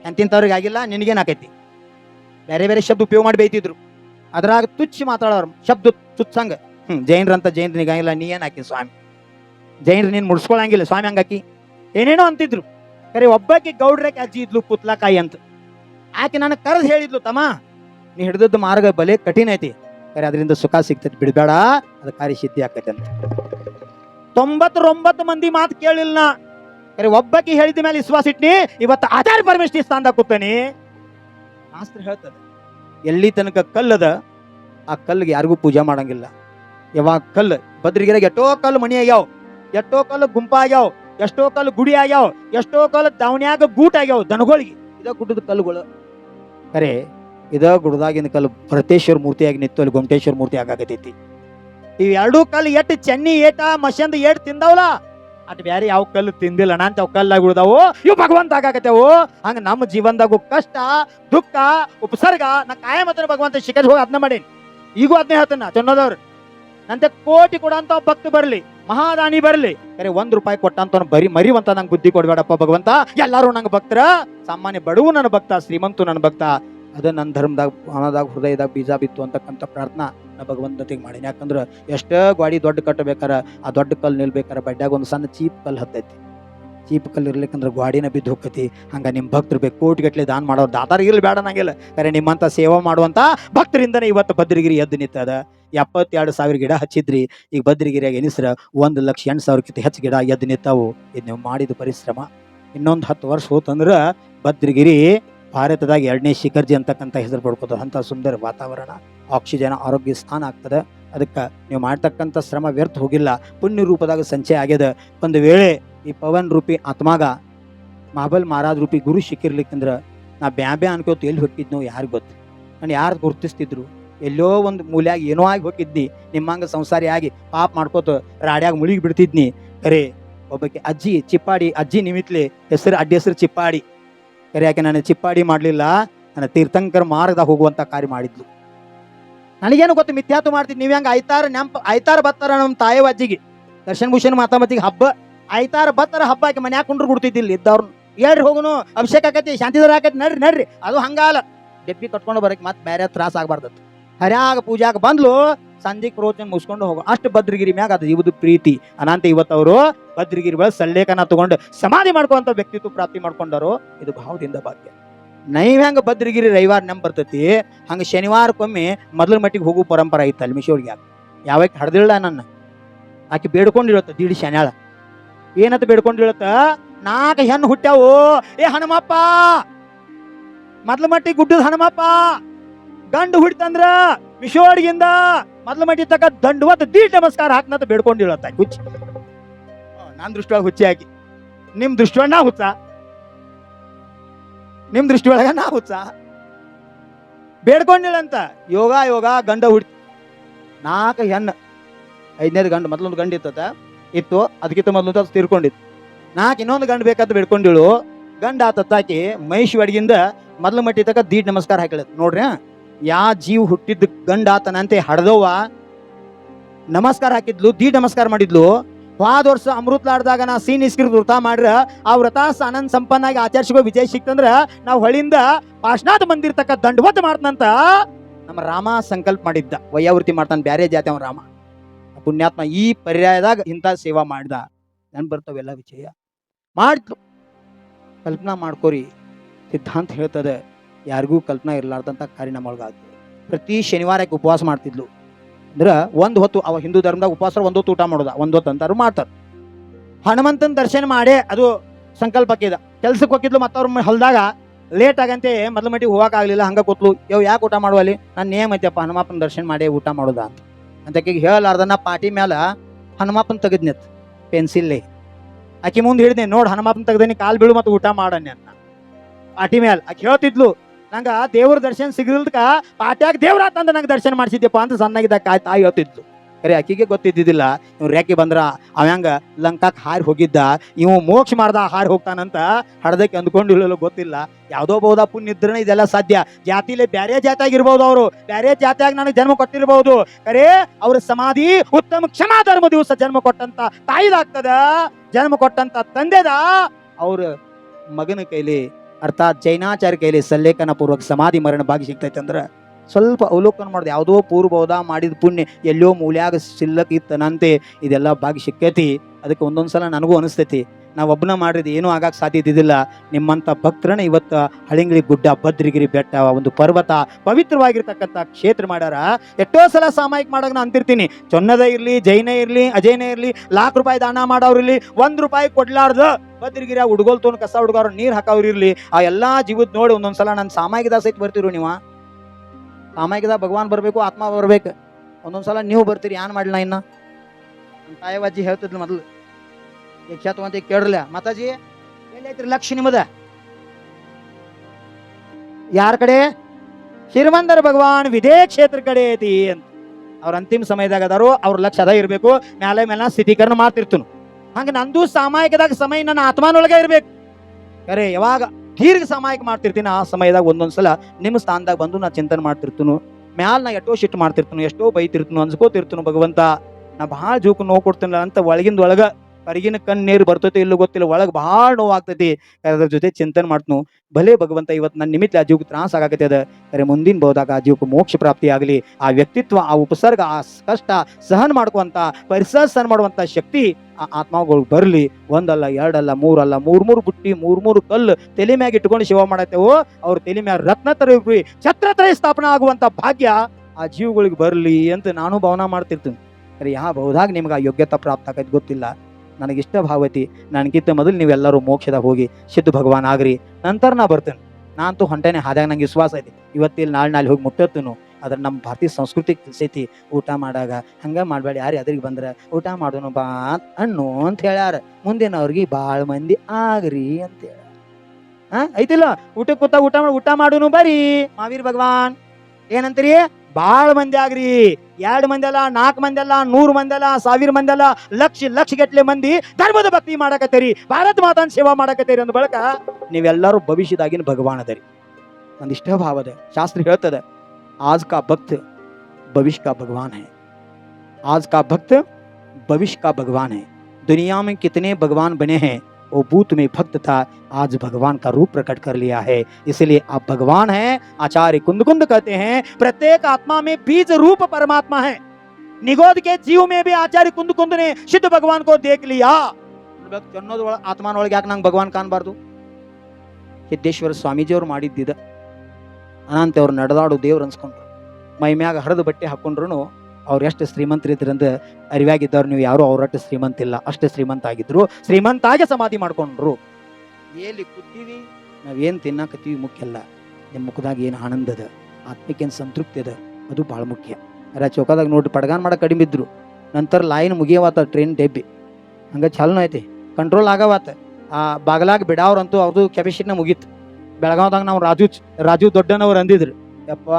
ಎಂತಿಂತವ್ರಿಗೆ ಆಗಿಲ್ಲ, ನಿನಗೇನು ಆಕೈತಿ? ಬೇರೆ ಬೇರೆ ಶಬ್ದ ಉಪಯೋಗ ಮಾಡಿ ಬೈತಿದ್ರು. ಅದ್ರಾಗ ತುಚ್ಚಿ ಮಾತಾಡೋರು, ಶಬ್ದ ತುಚ್ಚಂಗ. ಹ್ಞೂ ಜೈನ್ರಂತ ಜೈನ್ರಿಗೆ ಆಗಿಲ್ಲ ನೀ ಏನ್ ಹಾಕಿ ಸ್ವಾಮಿ? ಜೈನ್ರು ನೀನು ಮುಡ್ಸ್ಕೊಳಂಗಿಲ್ಲ, ಸ್ವಾಮಿ ಹಂಗಾಕಿ? ಏನೇನೋ ಅಂತಿದ್ರು. ಕರೆ ಒಬ್ಬಕ್ಕೆ ಗೌಡ್ರಕ್ಕೆ ಅಜ್ಜಿ ಇದ್ಲು ಪುತ್ಲಕಾಯಿ ಅಂತ. ಆಕೆ ನನಗೆ ಕರೆದು ಹೇಳಿದ್ಲು, ತಮ್ಮ. ನೀ ಹಿಡಿದದ್ದು ಮಾರ್ಗ ಬಲೆ ಕಠಿಣ ಐತಿ. ಕರೆ ಅದರಿಂದ ಸುಖ ಸಿಗ್ತೈತಿ, ಬಿಡಬೇಡ. ಅದು ಕಾರ್ಯ ಸಿದ್ಧಿ ಆಕೈತಿ ಅಂತ. ತೊಂಬತ್ತೊಂಬತ್ತು ಮಂದಿ ಮಾತು ಕೇಳಿಲ್ಲ ನಾ. ಕರೆ ಒಬ್ಬಾಕಿ ಹೇಳಿದ ಮೇಲೆ ವಿಶ್ವಾಸ ಇಟ್ನಿ, ಇವತ್ತು ಆಚಾರ್ಯ ಪರಮೇಶ್ವರಿ ಸ್ಥಾನದಾಗ ಕೂತೇನಿ. ಶಾಸ್ತ್ರ ಹೇಳ್ತದೆ, ಎಲ್ಲಿ ತನಕ ಕಲ್ಲದ, ಆ ಕಲ್ಲಿಗೆ ಯಾರಿಗೂ ಪೂಜೆ ಮಾಡಂಗಿಲ್ಲ. ಯಾವಾಗ ಕಲ್ಲು ಬದ್ರಿಗಿರಾಗ ಎಷ್ಟೋ ಕಲ್ಲು ಮಣಿ ಆಗ್ಯಾವ, ಎಷ್ಟೋ ಕಲ್ಲು ಗುಂಪ ಆಗ್ಯಾವ, ಎಷ್ಟೋ ಕಲ್ಲು ಗುಡಿ ಆಗ್ಯಾವ, ಎಷ್ಟೋ ಕಲ್ಲು ದಾವಣ್ಯಾಗ ಗೂಟ ಆಗ್ಯಾವ ದನಗಳಿಗೆ. ಇದ ಗುಡ್ಡದ ಕಲ್ಲುಗಳು. ಖರೆ ಇದ ಗುಡ್ದಾಗಿನ ಕಲ್ಲು ಭರತೇಶ್ವರ ಮೂರ್ತಿಯಾಗಿ ನಿಂತು, ಅಲ್ಲಿ ಗೊಮಟೇಶ್ವರ ಮೂರ್ತಿ ಆಗಾಕತೈತಿ ಇವ್ ಎರಡೂ ಕಲ್ಲು ಎಟ್ಟು ಚೆನ್ನಿ, ಏಟ, ಮಶಂದ ಏಟ್ ತಿಂದವಲ್ಲ ಅಟ್ ಬ್ಯಾರೆ ಯಾವ ಕಲ್ಲು ತಿಂದಿಲ್ಲ. ಅಂತ ಅವ್ ಕಲ್ಲಾಗಿ ಉಳ್ದಾವು ಇವ್ ಭಗವಂತ ಆಗಾಕತ್ತೇವು ಹಂಗ ನಮ್ಮ ಜೀವನದಾಗು ಕಷ್ಟ, ದುಃಖ, ಉಪಸರ್ಗ ನಾ ಕಾಯ ಮಾತ್ರ ಭಗವಂತ ಶಿಕ್ಷ ಹೋಗಿ ಅದನ್ನ ಮಾಡೀನಿ. ಈಗೂ ಅದನ್ನೇ ಹೇಳ್ತಾನ ಚೆನ್ನೋದವ್ರು ನಂತೆ ಕೋಟಿ ಕೊಡಂತ ಭಕ್ತ ಬರಲಿ, ಮಹಾದಾನಿ ಬರಲಿ. ಕರೆ ಒಂದ್ ರೂಪಾಯಿ ಕೊಟ್ಟಂತ ಬರಿ ಮರಿವಂತ ನಂಗೆ ಬುದ್ಧಿ ಕೊಡ್ಬೇಡಪ್ಪ ಭಗವಂತ. ಎಲ್ಲಾರು ನಂಗೆ ಭಕ್ತರ. ಸಾಮಾನ್ಯ ಬಡವು ನನ್ನ ಭಕ್ತ, ಶ್ರೀಮಂತು ನನ್ನ ಭಕ್ತ. ಅದ ನನ್ನ ಧರ್ಮದಾಗ ಮನದಾಗ ಹೃದಯದಾಗ ಬೀಜ ಬಿತ್ತು ಅಂತಕ್ಕಂಥ ಪ್ರಾರ್ಥನಾ ನಾ ಭಗವಂತತಿಗೆ ಮಾಡೀನಿ. ಯಾಕಂದ್ರೆ ಎಷ್ಟೇ ಗಾಡಿ ದೊಡ್ಡ ಕಟ್ಟಬೇಕಾರ ಆ ದೊಡ್ಡ ಕಲ್ಲು ನಿಲ್ಬೇಕಾರ ಬಡ್ಡ್ಯಾಗ ಒಂದು ಸಣ್ಣ ಚೀಪ್ ಕಲ್ಲು ಹತ್ತೈತಿ. ಚೀಪ್ ಕಲ್ಲು ಇರ್ಲಿಕ್ಕಂದ್ರೆ ಗಾಡಿನ ಬಿದ್ದು ಹೋಗ್ತೈತಿ. ಹಂಗೆ ನಿಮ್ಮ ಭಕ್ತರು ಬೇಕು ಕೋಟಿಗಟ್ಲೆ ದಾನ ಮಾಡೋರು. ದಾತಾರ ಇರಲಿ ಬೇಡ ನಂಗಿಲ್ಲ. ಕರೆ ನಿಮ್ಮಂಥ ಸೇವಾ ಮಾಡುವಂಥ ಭಕ್ತರಿಂದನೇ ಇವತ್ತು ಭದ್ರಗಿರಿ ಎದ್ದು ನಿಂತದ. ಎಪ್ಪತ್ತೆರಡು ಸಾವಿರ ಗಿಡ ಹಚ್ಚಿದ್ರಿ. ಈಗ ಭದ್ರಗಿರಿಯಾಗ ಎನಿಸ್ರ ಒಂದು ಲಕ್ಷ ಎಂಟು ಸಾವಿರಕ್ಕಿಂತ ಹೆಚ್ಚು ಗಿಡ ಎದ್ದು ನಿಂತಾವು. ಇದು ನೀವು ಮಾಡಿದ ಪರಿಶ್ರಮ. ಇನ್ನೊಂದು ಹತ್ತು ವರ್ಷ ಹೋತಂದ್ರೆ ಭದ್ರಗಿರಿ ಭಾರತದಾಗ ಎರಡನೇ ಶಿಖರ್ಜಿ ಅಂತಕ್ಕಂಥ ಹೆಸರು ಪಡ್ಕೋದು ಅಂತ ಸುಂದರ ವಾತಾವರಣ, ಆಕ್ಸಿಜನ್, ಆರೋಗ್ಯ ಸ್ಥಾನ ಆಗ್ತದೆ. ಅದಕ್ಕೆ ನೀವು ಮಾಡ್ತಕ್ಕಂಥ ಶ್ರಮ ವ್ಯರ್ಥ ಹೋಗಿಲ್ಲ. ಪುಣ್ಯ ರೂಪದಾಗ ಸಂಚಯ ಆಗ್ಯದ. ಒಂದು ವೇಳೆ ಈ ಪವನ್ ರೂಪಿ ಆತ್ಮಾಗ ಮಹಾಬಲ್ ಮಹಾರಾಜ್ ರೂಪಿ ಗುರು ಸಿಕ್ಕಿರ್ಲಿಕ್ಕಂದ್ರ ನಾ ಬ್ಯಾ ಬ್ಯಾ ಅನ್ಕೋತ ಎಲ್ಲಿ ಹೋಗಿದ್ನೋ ಯಾರಿಗೆ ಗೊತ್ತು. ನಾನು ಯಾರು ಗುರುತಿಸ್ತಿದ್ರು? ಎಲ್ಲೋ ಒಂದು ಮೂಲ್ಯಾಗ ಏನೋ ಆಗಿ ಹೋಗಿದ್ನಿ ನಿಮ್ಮಂಗ ಸಂಸಾರಿ ಆಗಿ ಪಾಪ ಮಾಡ್ಕೋತ ರಾಡ್ಯಾಗ ಮುಳುಗಿ ಬಿಡ್ತಿದ್ನಿ. ಕರೆ ಒಬ್ಬಕ್ಕೆ ಅಜ್ಜಿ ಚಿಪ್ಪಾಡಿ, ಅಜ್ಜಿ ನಿಮಿತ್ಲೆ ಹೆಸರು ಅಡ್ಡ ಹೆಸರು ಚಿಪ್ಪಾಡಿ. ಕರೆ ಯಾಕೆ ನಾನು ಚಿಪ್ಪಾಡಿ ಮಾಡಲಿಲ್ಲ? ನನ್ನ ತೀರ್ಥಂಕರ ಮಾರ್ಗದ ಹೋಗುವಂತ ಕಾರ್ಯ ಮಾಡಿದ್ಲು. ನನಗೇನು ಗೊತ್ತು, ಮಿಥ್ಯಾತು ಮಾಡ್ತಿದ್ ನೀವು ಹೆಂಗ ಐತಾರ ನೆಂಪ, ಐತಾರ ಬತ್ತಾರ ನಮ್ಮ ತಾಯಿ ಅಜ್ಜಿಗೆ? ದರ್ಶನ್ ಭೂಷಣ್ ಮಾತಾಮತಿಗೆ ಹಬ್ಬ, ಐತಾರ ಬತ್ತಾರ ಹಬ್ಬ ಆಕಿ ಮನ್ಯಾಗ ಕುಂಡ್ರು ಕೊಡ್ತಿದ್ದಿಲ್ಲ ಇದ್ದವ್ರು ಹೇಳ್ರಿ ಹೋಗುನು, ಅಭಿಷೇಕ ಆಕತಿ ಶಾಂತಿದಾರ ಆಕೈತಿ, ನಡ್ರಿ ನಡ್ರಿ. ಅದು ಹಂಗಾಲ. ಡೆಬ್ಬಿ ಕಟ್ಕೊಂಡು ಬರಕ್ಕೆ ಮತ್ತೆ ಬೇರೆ ತ್ರಾಸ ಆಗ್ಬಾರ್ದತ್ ಹರ್ಯಾಗ ಪೂಜಾಗ ಬಂದ್ಲು ಸಂಜೆ ಪ್ರೋಚನ ಮುಗಿಸ್ಕೊಂಡು ಹೋಗೋ. ಅಷ್ಟು ಭದ್ರಗಿರಿ ಮ್ಯಾಗ ಅದು ಇವದು ಪ್ರೀತಿ. ಅನಂತ ಇವತ್ತು ಅವರು ಭದ್ರಗಿರಿ ಬಳ ಸಲ್ಲೇಖನ ತಗೊಂಡು ಸಮಾಧಿ ಮಾಡ್ಕೊಂತ ವ್ಯಕ್ತಿತ್ವ ಪ್ರಾಪ್ತಿ ಮಾಡ್ಕೊಂಡರು ಇದು ಭಾವದಿಂದ ಭಾಗ್ಯ. ನೈವ್ ಹೆಂಗ ಭದ್ರಗಿರಿ ರವಿವಾರ ನೆಂಬ ಬರ್ತೈತಿ? ಹಂಗೆ ಶನಿವಾರಕ್ಕೊಮ್ಮೆ ಮೊದಲ ಮಟ್ಟಿಗೆ ಹೋಗೋ ಪರಂಪರೆ ಐತೆ ಅಲ್ಲಿ ಮಿಶೋಳಿಗೆ ಯಾವಾಗ ಹಡ್ದಿಲ್ಲ ನನ್ನ? ಆಕೆ ಬೇಡ್ಕೊಂಡಿರತ್ತ ದಿಡಿ ಶನ್ಯಾಳ ಏನಂತ ಬೇಡ್ಕೊಂಡಿಳತ್ತ ನಾಲ್ಕು ಹೆಣ್ಣು ಹುಟ್ಟ್ಯಾವು. ಏ ಹನುಮಪ್ಪ! ಮೊದಲ ಮಟ್ಟಿಗೆ ಗುಡ್ಡದ ಹನುಮಪ್ಪ! ಗಂಡು ಹುಡ್ತಂದ್ರ ಮಿಶೋಡಿಗಿಂದ ಮೊದಲ ಮಟ್ಟಿ ತಕ್ಕ ದಂಡವತ್ತ ದೀಡ್ ನಮಸ್ಕಾರ ಹಾಕ್ನಂತ ಬೇಡ್ಕೊಂಡಿರತ್ತ ಹುಚ್ಚಿ. ನನ್ನ ದೃಷ್ಟಿಯೊಳಗೆ ಹುಚ್ಚಿ ಹಾಕಿ ನಿಮ್ ದೃಷ್ಟಿಯೊಳಗೆ ನಾ ಹುಚ್ಚ? ನಿಮ್ ದೃಷ್ಟಿಯೊಳಗ ನಾ ಹುಚ್ಚ? ಬೇಡ್ಕೊಂಡಿಲ್ಲಂತ. ಯೋಗ ಯೋಗ, ಗಂಡ ಹುಡ್ತಿ. ನಾಲ್ಕು ಹೆಣ್ಣು. ಐದನೇದು ಗಂಡು, ಮೊದಲೊಂದು ಗಂಡು ಇತ್ತ ಇತ್ತು. ಅದಕ್ಕಿಂತ ಮೊದಲು ಅದು ತೀರ್ಕೊಂಡಿತ್ತು. ನಾಲ್ಕು ಇನ್ನೊಂದು ಗಂಡು ಬೇಕಂತ ಬೇಡ್ಕೊಂಡಿಳು. ಗಂಡ ಆತತ್ತಾಕಿ ಮಹಿಷ್ ಅಡ್ಗಿಂದ ಮೊದಲು ಮಟ್ಟಿ ತಕ ದೀಡ್ ನಮಸ್ಕಾರ ಹಾಕಿಳತ್ ನೋಡ್ರಿ ಯಾ ಜೀವ ಹುಟ್ಟಿದ್ದ ಗಂಡ ಆತನಂತೆ ಹಡ್ದವ್ವ ನಮಸ್ಕಾರ ಹಾಕಿದ್ಲು, ದೀಡ್ ನಮಸ್ಕಾರ ಮಾಡಿದ್ಲು. ಹೋದ ವರ್ಷ ಅಮೃತ್ಲಾಡ್ದಾಗ ನಾ ಸೀನ್ ಇಸ್ಕಿರ್ ವೃತ ಮಾಡ್ರ, ಆ ವ್ರತ ಆನಂದ್ ಸಂಪನ್ನಾಗಿ ಆಚರಿಸಿಕೋ ವಿಜಯ ಸಿಕ್ತಂದ್ರ, ನಾವು ಹೊಳಿಯಿಂದ ಪಾಶ್ನಾಥ ಮಂದಿರ ತಕ್ಕ ದಂಡವತ್ ಮಾಡ್ತಂತ ನಮ್ಮ ರಾಮ ಸಂಕಲ್ಪ ಮಾಡಿದ್ದ. ವಯಾವೃತಿ ಮಾಡ್ತಾನೆ, ಬ್ಯಾರೆ ಜಾತಿ ಅವನ ರಾಮ. ಪುಣ್ಯಾತ್ಮ ಈ ಪರ್ಯಾಯದಾಗ ಇಂಥ ಸೇವಾ ಮಾಡ್ದ. ನನ್ ಬರ್ತಾವೆಲ್ಲ ವಿಜಯ. ಮಾಡ್ತು. ಕಲ್ಪನಾ ಮಾಡ್ಕೋರಿ. ಸಿದ್ಧಾಂತ ಹೇಳ್ತದೆ, ಯಾರಿಗೂ ಕಲ್ಪನಾ ಇರ್ಲಾರ್ದಂಥ ಕಾರ್ಯ ನಮ್ಮೊಳಗಾಗ್ತದೆ. ಪ್ರತಿ ಶನಿವಾರಕ್ಕೆ ಉಪವಾಸ ಮಾಡ್ತಿದ್ಲು. ಅಂದ್ರೆ ಒಂದು ಹೊತ್ತು, ಅವ ಹಿಂದೂ ಧರ್ಮದಾಗ ಉಪವಾಸ ಒಂದು ಹೊತ್ತು ಊಟ ಮಾಡೋದ, ಒಂದು ಹೊತ್ತು ಅಂತಾರು ಮಾಡ್ತಾರೆ. ಹನುಮಂತನ ದರ್ಶನ ಮಾಡೇ ಅದು ಸಂಕಲ್ಪಕ್ಕಿದ ಕೆಲ್ಸಕ್ಕೆ ಹೋಗಿದ್ಲು ಮತ್ತವ್ರ ಹೊಲ್ದಾಗ ಲೇಟ್ ಆಗಂತೆ ಮೊದಲ ಮಟ್ಟಿಗೆ ಹೋಗಕ್ಕಾಗಲಿಲ್ಲ ಹಂಗೆ ಕೂತ್ಲು ಯಾವ ಯಾಕೆ ಊಟ ಮಾಡುವಲ್ಲಿ ನಾನು ನೇಮ್ ಐತಪ್ಪ, ಹನುಮಪ್ಪನ ದರ್ಶನ ಮಾಡೇ ಊಟ ಮಾಡೋದ ಅಂತ. ಅಂತಕೀಗ ಹೇಳಲಾರ್ದನ್ನ ಪಾಟಿ ಮೇಲೆ ಹನುಮಪ್ಪನ ತೆಗೆದ್ನೆತ್ ಪೆನ್ಸಿಲ್ಲೇ ಆಕಿ ಮುಂದೆ ಹಿಡ್ದೆ ನೋಡಿ ಹನುಮಪ್ಪನ ತೆಗ್ದೇನಿ, ಕಾಲು ಬೀಳು ಮತ್ತು ಊಟ ಮಾಡೋಣ ಅಂತ. ಪಾಟಿ ಮೇಲೆ ಆಕೆ ಹೇಳ್ತಿದ್ಲು ನಂಗ ದೇವ್ರ ದರ್ಶನ ಸಿಗಲ್ದಕ ಪಾಟ್ಯಾಗ ದೇವ್ರ ತಂದ ನಂಗೆ ದರ್ಶನ ಮಾಡಿಸಿದ್ಯಪ್ಪ ಅಂತ ಕಾಯ್ ತಾಯಿ ಹೇಳ್ತಿದ್ಲು. ಖರೆ ಆಕಿಗೆ ಗೊತ್ತಿದ್ದಿದ್ದಿಲ್ಲ ಇವ್ ರೇಖೆ ಬಂದ್ರ ಅವಂಗ ಲಂಕಾಕ್ ಹಾರಿ ಹೋಗಿದ್ದ, ಇವ ಮೋಕ್ಷ ಮಾಡ್ದ ಹಾರಿ ಹೋಗ್ತಾನಂತ ಹಡದಕ್ಕೆ ಅಂದ್ಕೊಂಡಿಲ್ಲ ಗೊತ್ತಿಲ್ಲ. ಯಾವ್ದೋ ಬಹುದ ಪುಣ್ಯ ಇದ್ರೆ ಇದೆಲ್ಲ ಸಾಧ್ಯ. ಜಾತಿಲಿ ಬ್ಯಾರೆ ಜಾತಿಯಾಗಿರ್ಬೋದು ಅವರು. ಬ್ಯಾರೆ ಜಾತಿಯಾಗಿ ನನಗೆ ಜನ್ಮ ಕೊಟ್ಟಿರ್ಬೋದು. ಕರೆ, ಅವ್ರ ಸಮಾಧಿ ಉತ್ತಮ ಕ್ಷಮಾ ಧರ್ಮ ದಿವಸ ಜನ್ಮ ಕೊಟ್ಟಂತ ತಾಯಿದಾಗ್ತದ. ಜನ್ಮ ಕೊಟ್ಟಂತ ತಂದೆದ ಅವ್ರ ಮಗನ ಕೈಲಿ ಅರ್ಥಾತ್ ಜೈನಾಚಾರ್ಯ ಕೈಲಿ ಸಲ್ಲೇಖನ ಪೂರ್ವಕ ಸಮಾಧಿ ಮರಣ ಭಾಗಿ ಸಿಗ್ತೈತೆ ಅಂದ್ರೆ ಸ್ವಲ್ಪ ಅವಲೋಕನ ಮಾಡಿದೆ. ಯಾವುದೋ ಪೂರ್ವಬೋಧ ಮಾಡಿದ ಪುಣ್ಯ ಎಲ್ಲೋ ಮೂಲ್ಯಾಗ ಸಿಲ್ಲಕ್ಕಿತ್ತನಂತೆ ಇದೆಲ್ಲ ಭಾಗಿ ಸಿಕ್ಕೈತಿ. ಅದಕ್ಕೆ ಒಂದೊಂದು ಸಲ ನನಗೂ ಅನಿಸ್ತೈತಿ. ನಾವು ಒಬ್ಬನ ಮಾಡಿದ ಏನೂ ಆಗಕ್ಕೆ ಸಾಧ್ಯ ಇದ್ದಿಲ್ಲ ನಿಮ್ಮಂಥ ಭಕ್ತರನ್ನ ಇವತ್ತು ಹಳಿಂಗಳಿ ಗುಡ್ಡ, ಭದ್ರಗಿರಿ ಬೆಟ್ಟ, ಒಂದು ಪರ್ವತ ಪವಿತ್ರವಾಗಿರ್ತಕ್ಕಂಥ ಕ್ಷೇತ್ರ ಮಾಡ್ಯಾರ. ಎಷ್ಟೋ ಸಲ ಸಾಮಾಯಿಕ ಮಾಡೋಕೆ ನಾ ಅಂತಿರ್ತೀನಿ. ಚೊನ್ನದ ಇರಲಿ, ಜೈನ ಇರಲಿ, ಅಜೈನ ಇರಲಿ ಲಾಖ ರೂಪಾಯಿ ದಾನ ಮಾಡೋರು ಇರಲಿ, ಒಂದು ರೂಪಾಯಿ ಕೊಡ್ಲಾರ್ದು ಭದ್ರಗಿರಿ ಹುಡುಗೋಲ್ ತೊಗೊಂಡು ಕಸ ಹುಡುಗರು ನೀರು ಹಾಕೋರು ಇರಲಿ, ಆ ಎಲ್ಲಾ ಜೀವದ ನೋಡಿ ಒಂದೊಂದ್ಸಲ ನಾನು ಸಾಮಾಯಿಕದ ಸಹಿತ ಬರ್ತಿರು ನೀವು. ಸಾಮಾಯಿಕದ ಭಗವಾನ್ ಬರಬೇಕು, ಆತ್ಮ ಬರಬೇಕು. ಒಂದೊಂದು ಸಲ ನೀವು ಬರ್ತೀರಿ ಏನು ಮಾಡ್ಲಾ ಇನ್ನ? ನಮ್ಮ ತಾಯವ್ವಜ್ಜಿ ಹೇಳ್ತಿದ್ಲು ಮೊದಲು. ಯಕ್ಷಾತ್ವ ಅಂತ ಕೇಳಲ್ಲ ಮಾತಾಜಿ ಎಲ್ಲೈತ್ರಿ ಲಕ್ಷ ನಿಮ್ಮದ? ಯಾರ ಕಡೆ? ಶಿರಮಂದರ ಭಗವಾನ್ ವಿದೇ ಕ್ಷೇತ್ರ ಕಡೆ ಐತಿ ಅಂತ. ಅವ್ರ ಅಂತಿಮ ಸಮಯದಾಗ ಅದಾರು, ಅವ್ರ ಲಕ್ಷ ಅದ ಇರಬೇಕು, ಮ್ಯಾಲೆ ಮೇಲೆ ಸ್ಥಿತೀಕರಣ ಮಾಡ್ತಿರ್ತನು. ಹಂಗೆ ನಂದು ಸಾಮಾಯಿಕದಾಗ ಸಮಯ ನನ್ನ ಆತ್ಮಾನೊಳಗೆ ಇರ್ಬೇಕು. ಕರೆ, ಯಾವಾಗ ದೀರ್ಘ ಸಾಮಾಯಿಕ ಮಾಡ್ತಿರ್ತೀನಿ, ಆ ಸಮಯದಾಗ ಒಂದೊಂದ್ಸಲ ನಿಮ್ಮ ಸ್ಥಾನದಾಗ ಬಂದು ನಾ ಚಿಂತನೆ ಮಾಡ್ತಿರ್ತನು. ಮ್ಯಾಲ ನಾ ಎಷ್ಟೋ ಶಿಟ್ ಮಾಡ್ತಿರ್ತನು, ಎಷ್ಟೋ ಬೈತಿರ್ತನು ಅನ್ಸ್ಕೋತಿರ್ತೀನಿ ಭಗವಂತ. ನಾ ಭಾಳ ಜೋಕು ನೋವು ಕೊಡ್ತೀನಿ ಅಂತ ಒಳಗಿಂದ ಒಳಗ ಹೊರಗಿನ ಕಣ್ಣೀರು ಬರ್ತೈತೆ ಇಲ್ಲೋ ಗೊತ್ತಿಲ್ಲ, ಒಳಗೆ ಭಾಳ ನೋವು ಆಗ್ತೈತಿ ಅದ್ರ ಜೊತೆ ಚಿಂತನೆ ಮಾಡ್ತನು. ಭಲೇ ಭಗವಂತ, ಇವತ್ತು ನನ್ನ ನಿಮಿತ್ತ ಆ ಜೀವಕ್ಕೆ ತ್ರಾಸ ಆಗತ್ತೆ ಅದ. ಕರೆ ಮುಂದಿನ ಬೋದಾಗ ಆ ಜೀವಕ್ಕೆ ಮೋಕ್ಷ ಪ್ರಾಪ್ತಿ ಆಗಲಿ, ಆ ವ್ಯಕ್ತಿತ್ವ, ಆ ಉಪಸರ್ಗ, ಆ ಕಷ್ಟ ಸಹನ ಮಾಡ್ಕೊಂತ ಪರಿಸರ ಸಹನ ಮಾಡುವಂತ ಶಕ್ತಿ ಆ ಆತ್ಮಗಳು ಬರಲಿ. ಒಂದಲ್ಲ, ಎರಡಲ್ಲ, ಮೂರಲ್ಲ, ಮೂರ್ ಮೂರು ಬುಟ್ಟಿ, ಮೂರ್ ಮೂರು ಕಲ್ಲು ತಲೆ ಮ್ಯಾಗ ಇಟ್ಕೊಂಡು ಶಿವ ಮಾಡತ್ತೇವೋ, ಅವ್ರ ತಲೆ ಮ್ಯಾಗ ರತ್ನ ತರ ಛತ್ರತ್ರಯ ಸ್ಥಾಪನೆ ಆಗುವಂತ ಭಾಗ್ಯ ಆ ಜೀವಗಳಿಗೆ ಬರಲಿ ಅಂತ ನಾನು ಭಾವನಾ ಮಾಡ್ತಿರ್ತೀನಿ. ಅರೆ ಯಾವ ಬಹುದಾಗ ನಿಮ್ಗೆ ಆ ಯೋಗ್ಯತಾ ಪ್ರಾಪ್ತ ಆಗೈತೆ ಗೊತ್ತಿಲ್ಲ. ನನಗಿಷ್ಟ ಭಾವತಿ ನನಗಿಂತ ಮೊದಲು ನೀವೆಲ್ಲರೂ ಮೋಕ್ಷದಾಗ ಹೋಗಿ ಸಿದ್ಧ ಭಗವಾನ್ ಆಗ್ರಿ ನಂತರ ನಾ ಬರ್ತೇನೆ. ನಾನಂತೂ ಹೊಂಟೇನೆ. ಹಾದಾಗ ನಂಗೆ ವಿಶ್ವಾಸ ಐತಿ ಇವತ್ತಿಲ್ಲಿ ನಾಳೆ ನಾಳೆ ಹೋಗಿ ಮುಟ್ಟತ್ತನು. ಆದ್ರೆ ನಮ್ಮ ಭಾರತೀಯ ಸಂಸ್ಕೃತಿ ತಿಳಿಸೈತಿ. ಊಟ ಮಾಡಾಗ ಹಂಗ ಮಾಡಬೇಡ. ಯಾರು ಎದುರಿಗೆ ಬಂದ್ರೆ ಊಟ ಮಾಡೋನು ಬಾ ಅಣ್ಣು ಅಂತ ಹೇಳ್ಯಾರ. ಮುಂದಿನವ್ರಿಗೆ ಭಾಳ ಮಂದಿ ಆಗ್ರಿ ಅಂತ ಹೇಳ ಹಾ ಐತಿಲ್ಲ? ಊಟಕ್ಕೆ ಕೂತ ಊಟ ಮಾಡಿ ಊಟ ಮಾಡೋನು ಬರೀ. ಮಾವೀರ್ ಭಗವಾನ್, ಏನಂತೀರಿ? ಭಾಳ ಮಂದಿ ಆಗ್ರಿ ಎರಡು ಮಂದಿ ಅಲ್ಲ ನಾಲ್ಕು ಮಂದಿ ಅಲ್ಲ ನೂರು ಮಂದಿ ಅಲ್ಲ ಸಾವಿರ ಮಂದಿ ಅಲ್ಲ ಲಕ್ಷ ಲಕ್ಷ ಗಟ್ಲೆ ಮಂದಿ ಧರ್ಮದ ಭಕ್ತಿ ಮಾಡಕತ್ತೀರಿ ಭಾರತ ಮಾತಾನ್ ಸೇವಾ ಮಾಡಕತ್ತೀರಿ ಅಂದ ಬಳಕ ನೀವೆಲ್ಲರೂ ಭವಿಷ್ಯದಾಗಿನ ಭಗವಾನ್ ಅದರಿ ಒಂದಿಷ್ಟ ಭಾವ ಅದ ಶಾಸ್ತ್ರ ಹೇಳ್ತದ आज का भक्त भविष्य का भगवान है आज का भक्त भविष्य का भगवान है दुनिया में कितने भगवान बने हैं वो भूत में भक्त था आज भगवान का रूप प्रकट कर लिया है इसलिए आप भगवान हैं आचार्य कुंद कुंद कहते हैं प्रत्येक आत्मा में बीज रूप परमात्मा है निगोद के जीव में भी आचार्य कुंद कुंद ने सिद्ध भगवान को देख लिया ಅನ್ನೋದ್ರೊಳಗೆ ಆತ್ಮನೊಳಗೆ ಯಾಕೆ ನಂಗೆ ಭಗವಾನ್ ಕಾಣಬಾರ್ದು ಸಿದ್ದೇಶ್ವರ ಸ್ವಾಮೀಜಿಯವ್ರು ಮಾಡಿದ್ದಿದ ಅನಂತ ಅವ್ರು ನಡೆದಾಡು ದೇವ್ರು ಅನ್ಸ್ಕೊಂಡ್ರು ಮೈ ಮ್ಯಾಗ ಹರಿದ ಬಟ್ಟೆ ಹಾಕೊಂಡ್ರು ಅವ್ರು ಎಷ್ಟು ಶ್ರೀಮಂತರು ಇದ್ರಂದ ಅರಿವಾಗಿದ್ದವ್ರು ನೀವು ಯಾರು ಅವರಷ್ಟು ಶ್ರೀಮಂತ ಇಲ್ಲ ಅಷ್ಟು ಶ್ರೀಮಂತ ಆಗಿದ್ರು. ಶ್ರೀಮಂತಾಗಿ ಸಮಾಧಿ ಮಾಡ್ಕೊಂಡ್ರು. ಎಲ್ಲಿ ಕೂತೀವಿ? ನಾವೇನು ತಿನ್ನಕತ್ತೀವಿ ಮುಖ್ಯ ಅಲ್ಲ. ನಿಮ್ಮ ಮುಖದಾಗ ಏನು ಆನಂದ ಅದ? ಆತ್ಮಕ್ಕೇನು ಸಂತೃಪ್ತಿ ಅದ? ಅದು ಭಾಳ ಮುಖ್ಯ. ಅರ ಚೌಕದಾಗ ನೋಡ್ರಿ ಪಡ್ಗಾನ್ ಮಾಡೋ ಕಡಿಮೆ ಇದ್ರು. ನಂತರ ಲೈನ್ ಮುಗಿಯವಾತ ಟ್ರೈನ್ ಡೆಬ್ಬಿ. ಹಂಗ ಚಾಲನ ಐತಿ. ಕಂಟ್ರೋಲ್ ಆಗವಾತ. ಆ ಬಾಗಲಾಗ ಬಿಡಾವ್ರಂತೂ ಅವ್ರದ್ದು ಕೆಪಾಸಿಟಿನ ಮುಗೀತು. ಬೆಳಗಾವ್ದಾಗ ನಾವು ರಾಜು ರಾಜು ದೊಡ್ಡನವ್ರು ಅಂದಿದ್ರು. ಯಪ್ಪ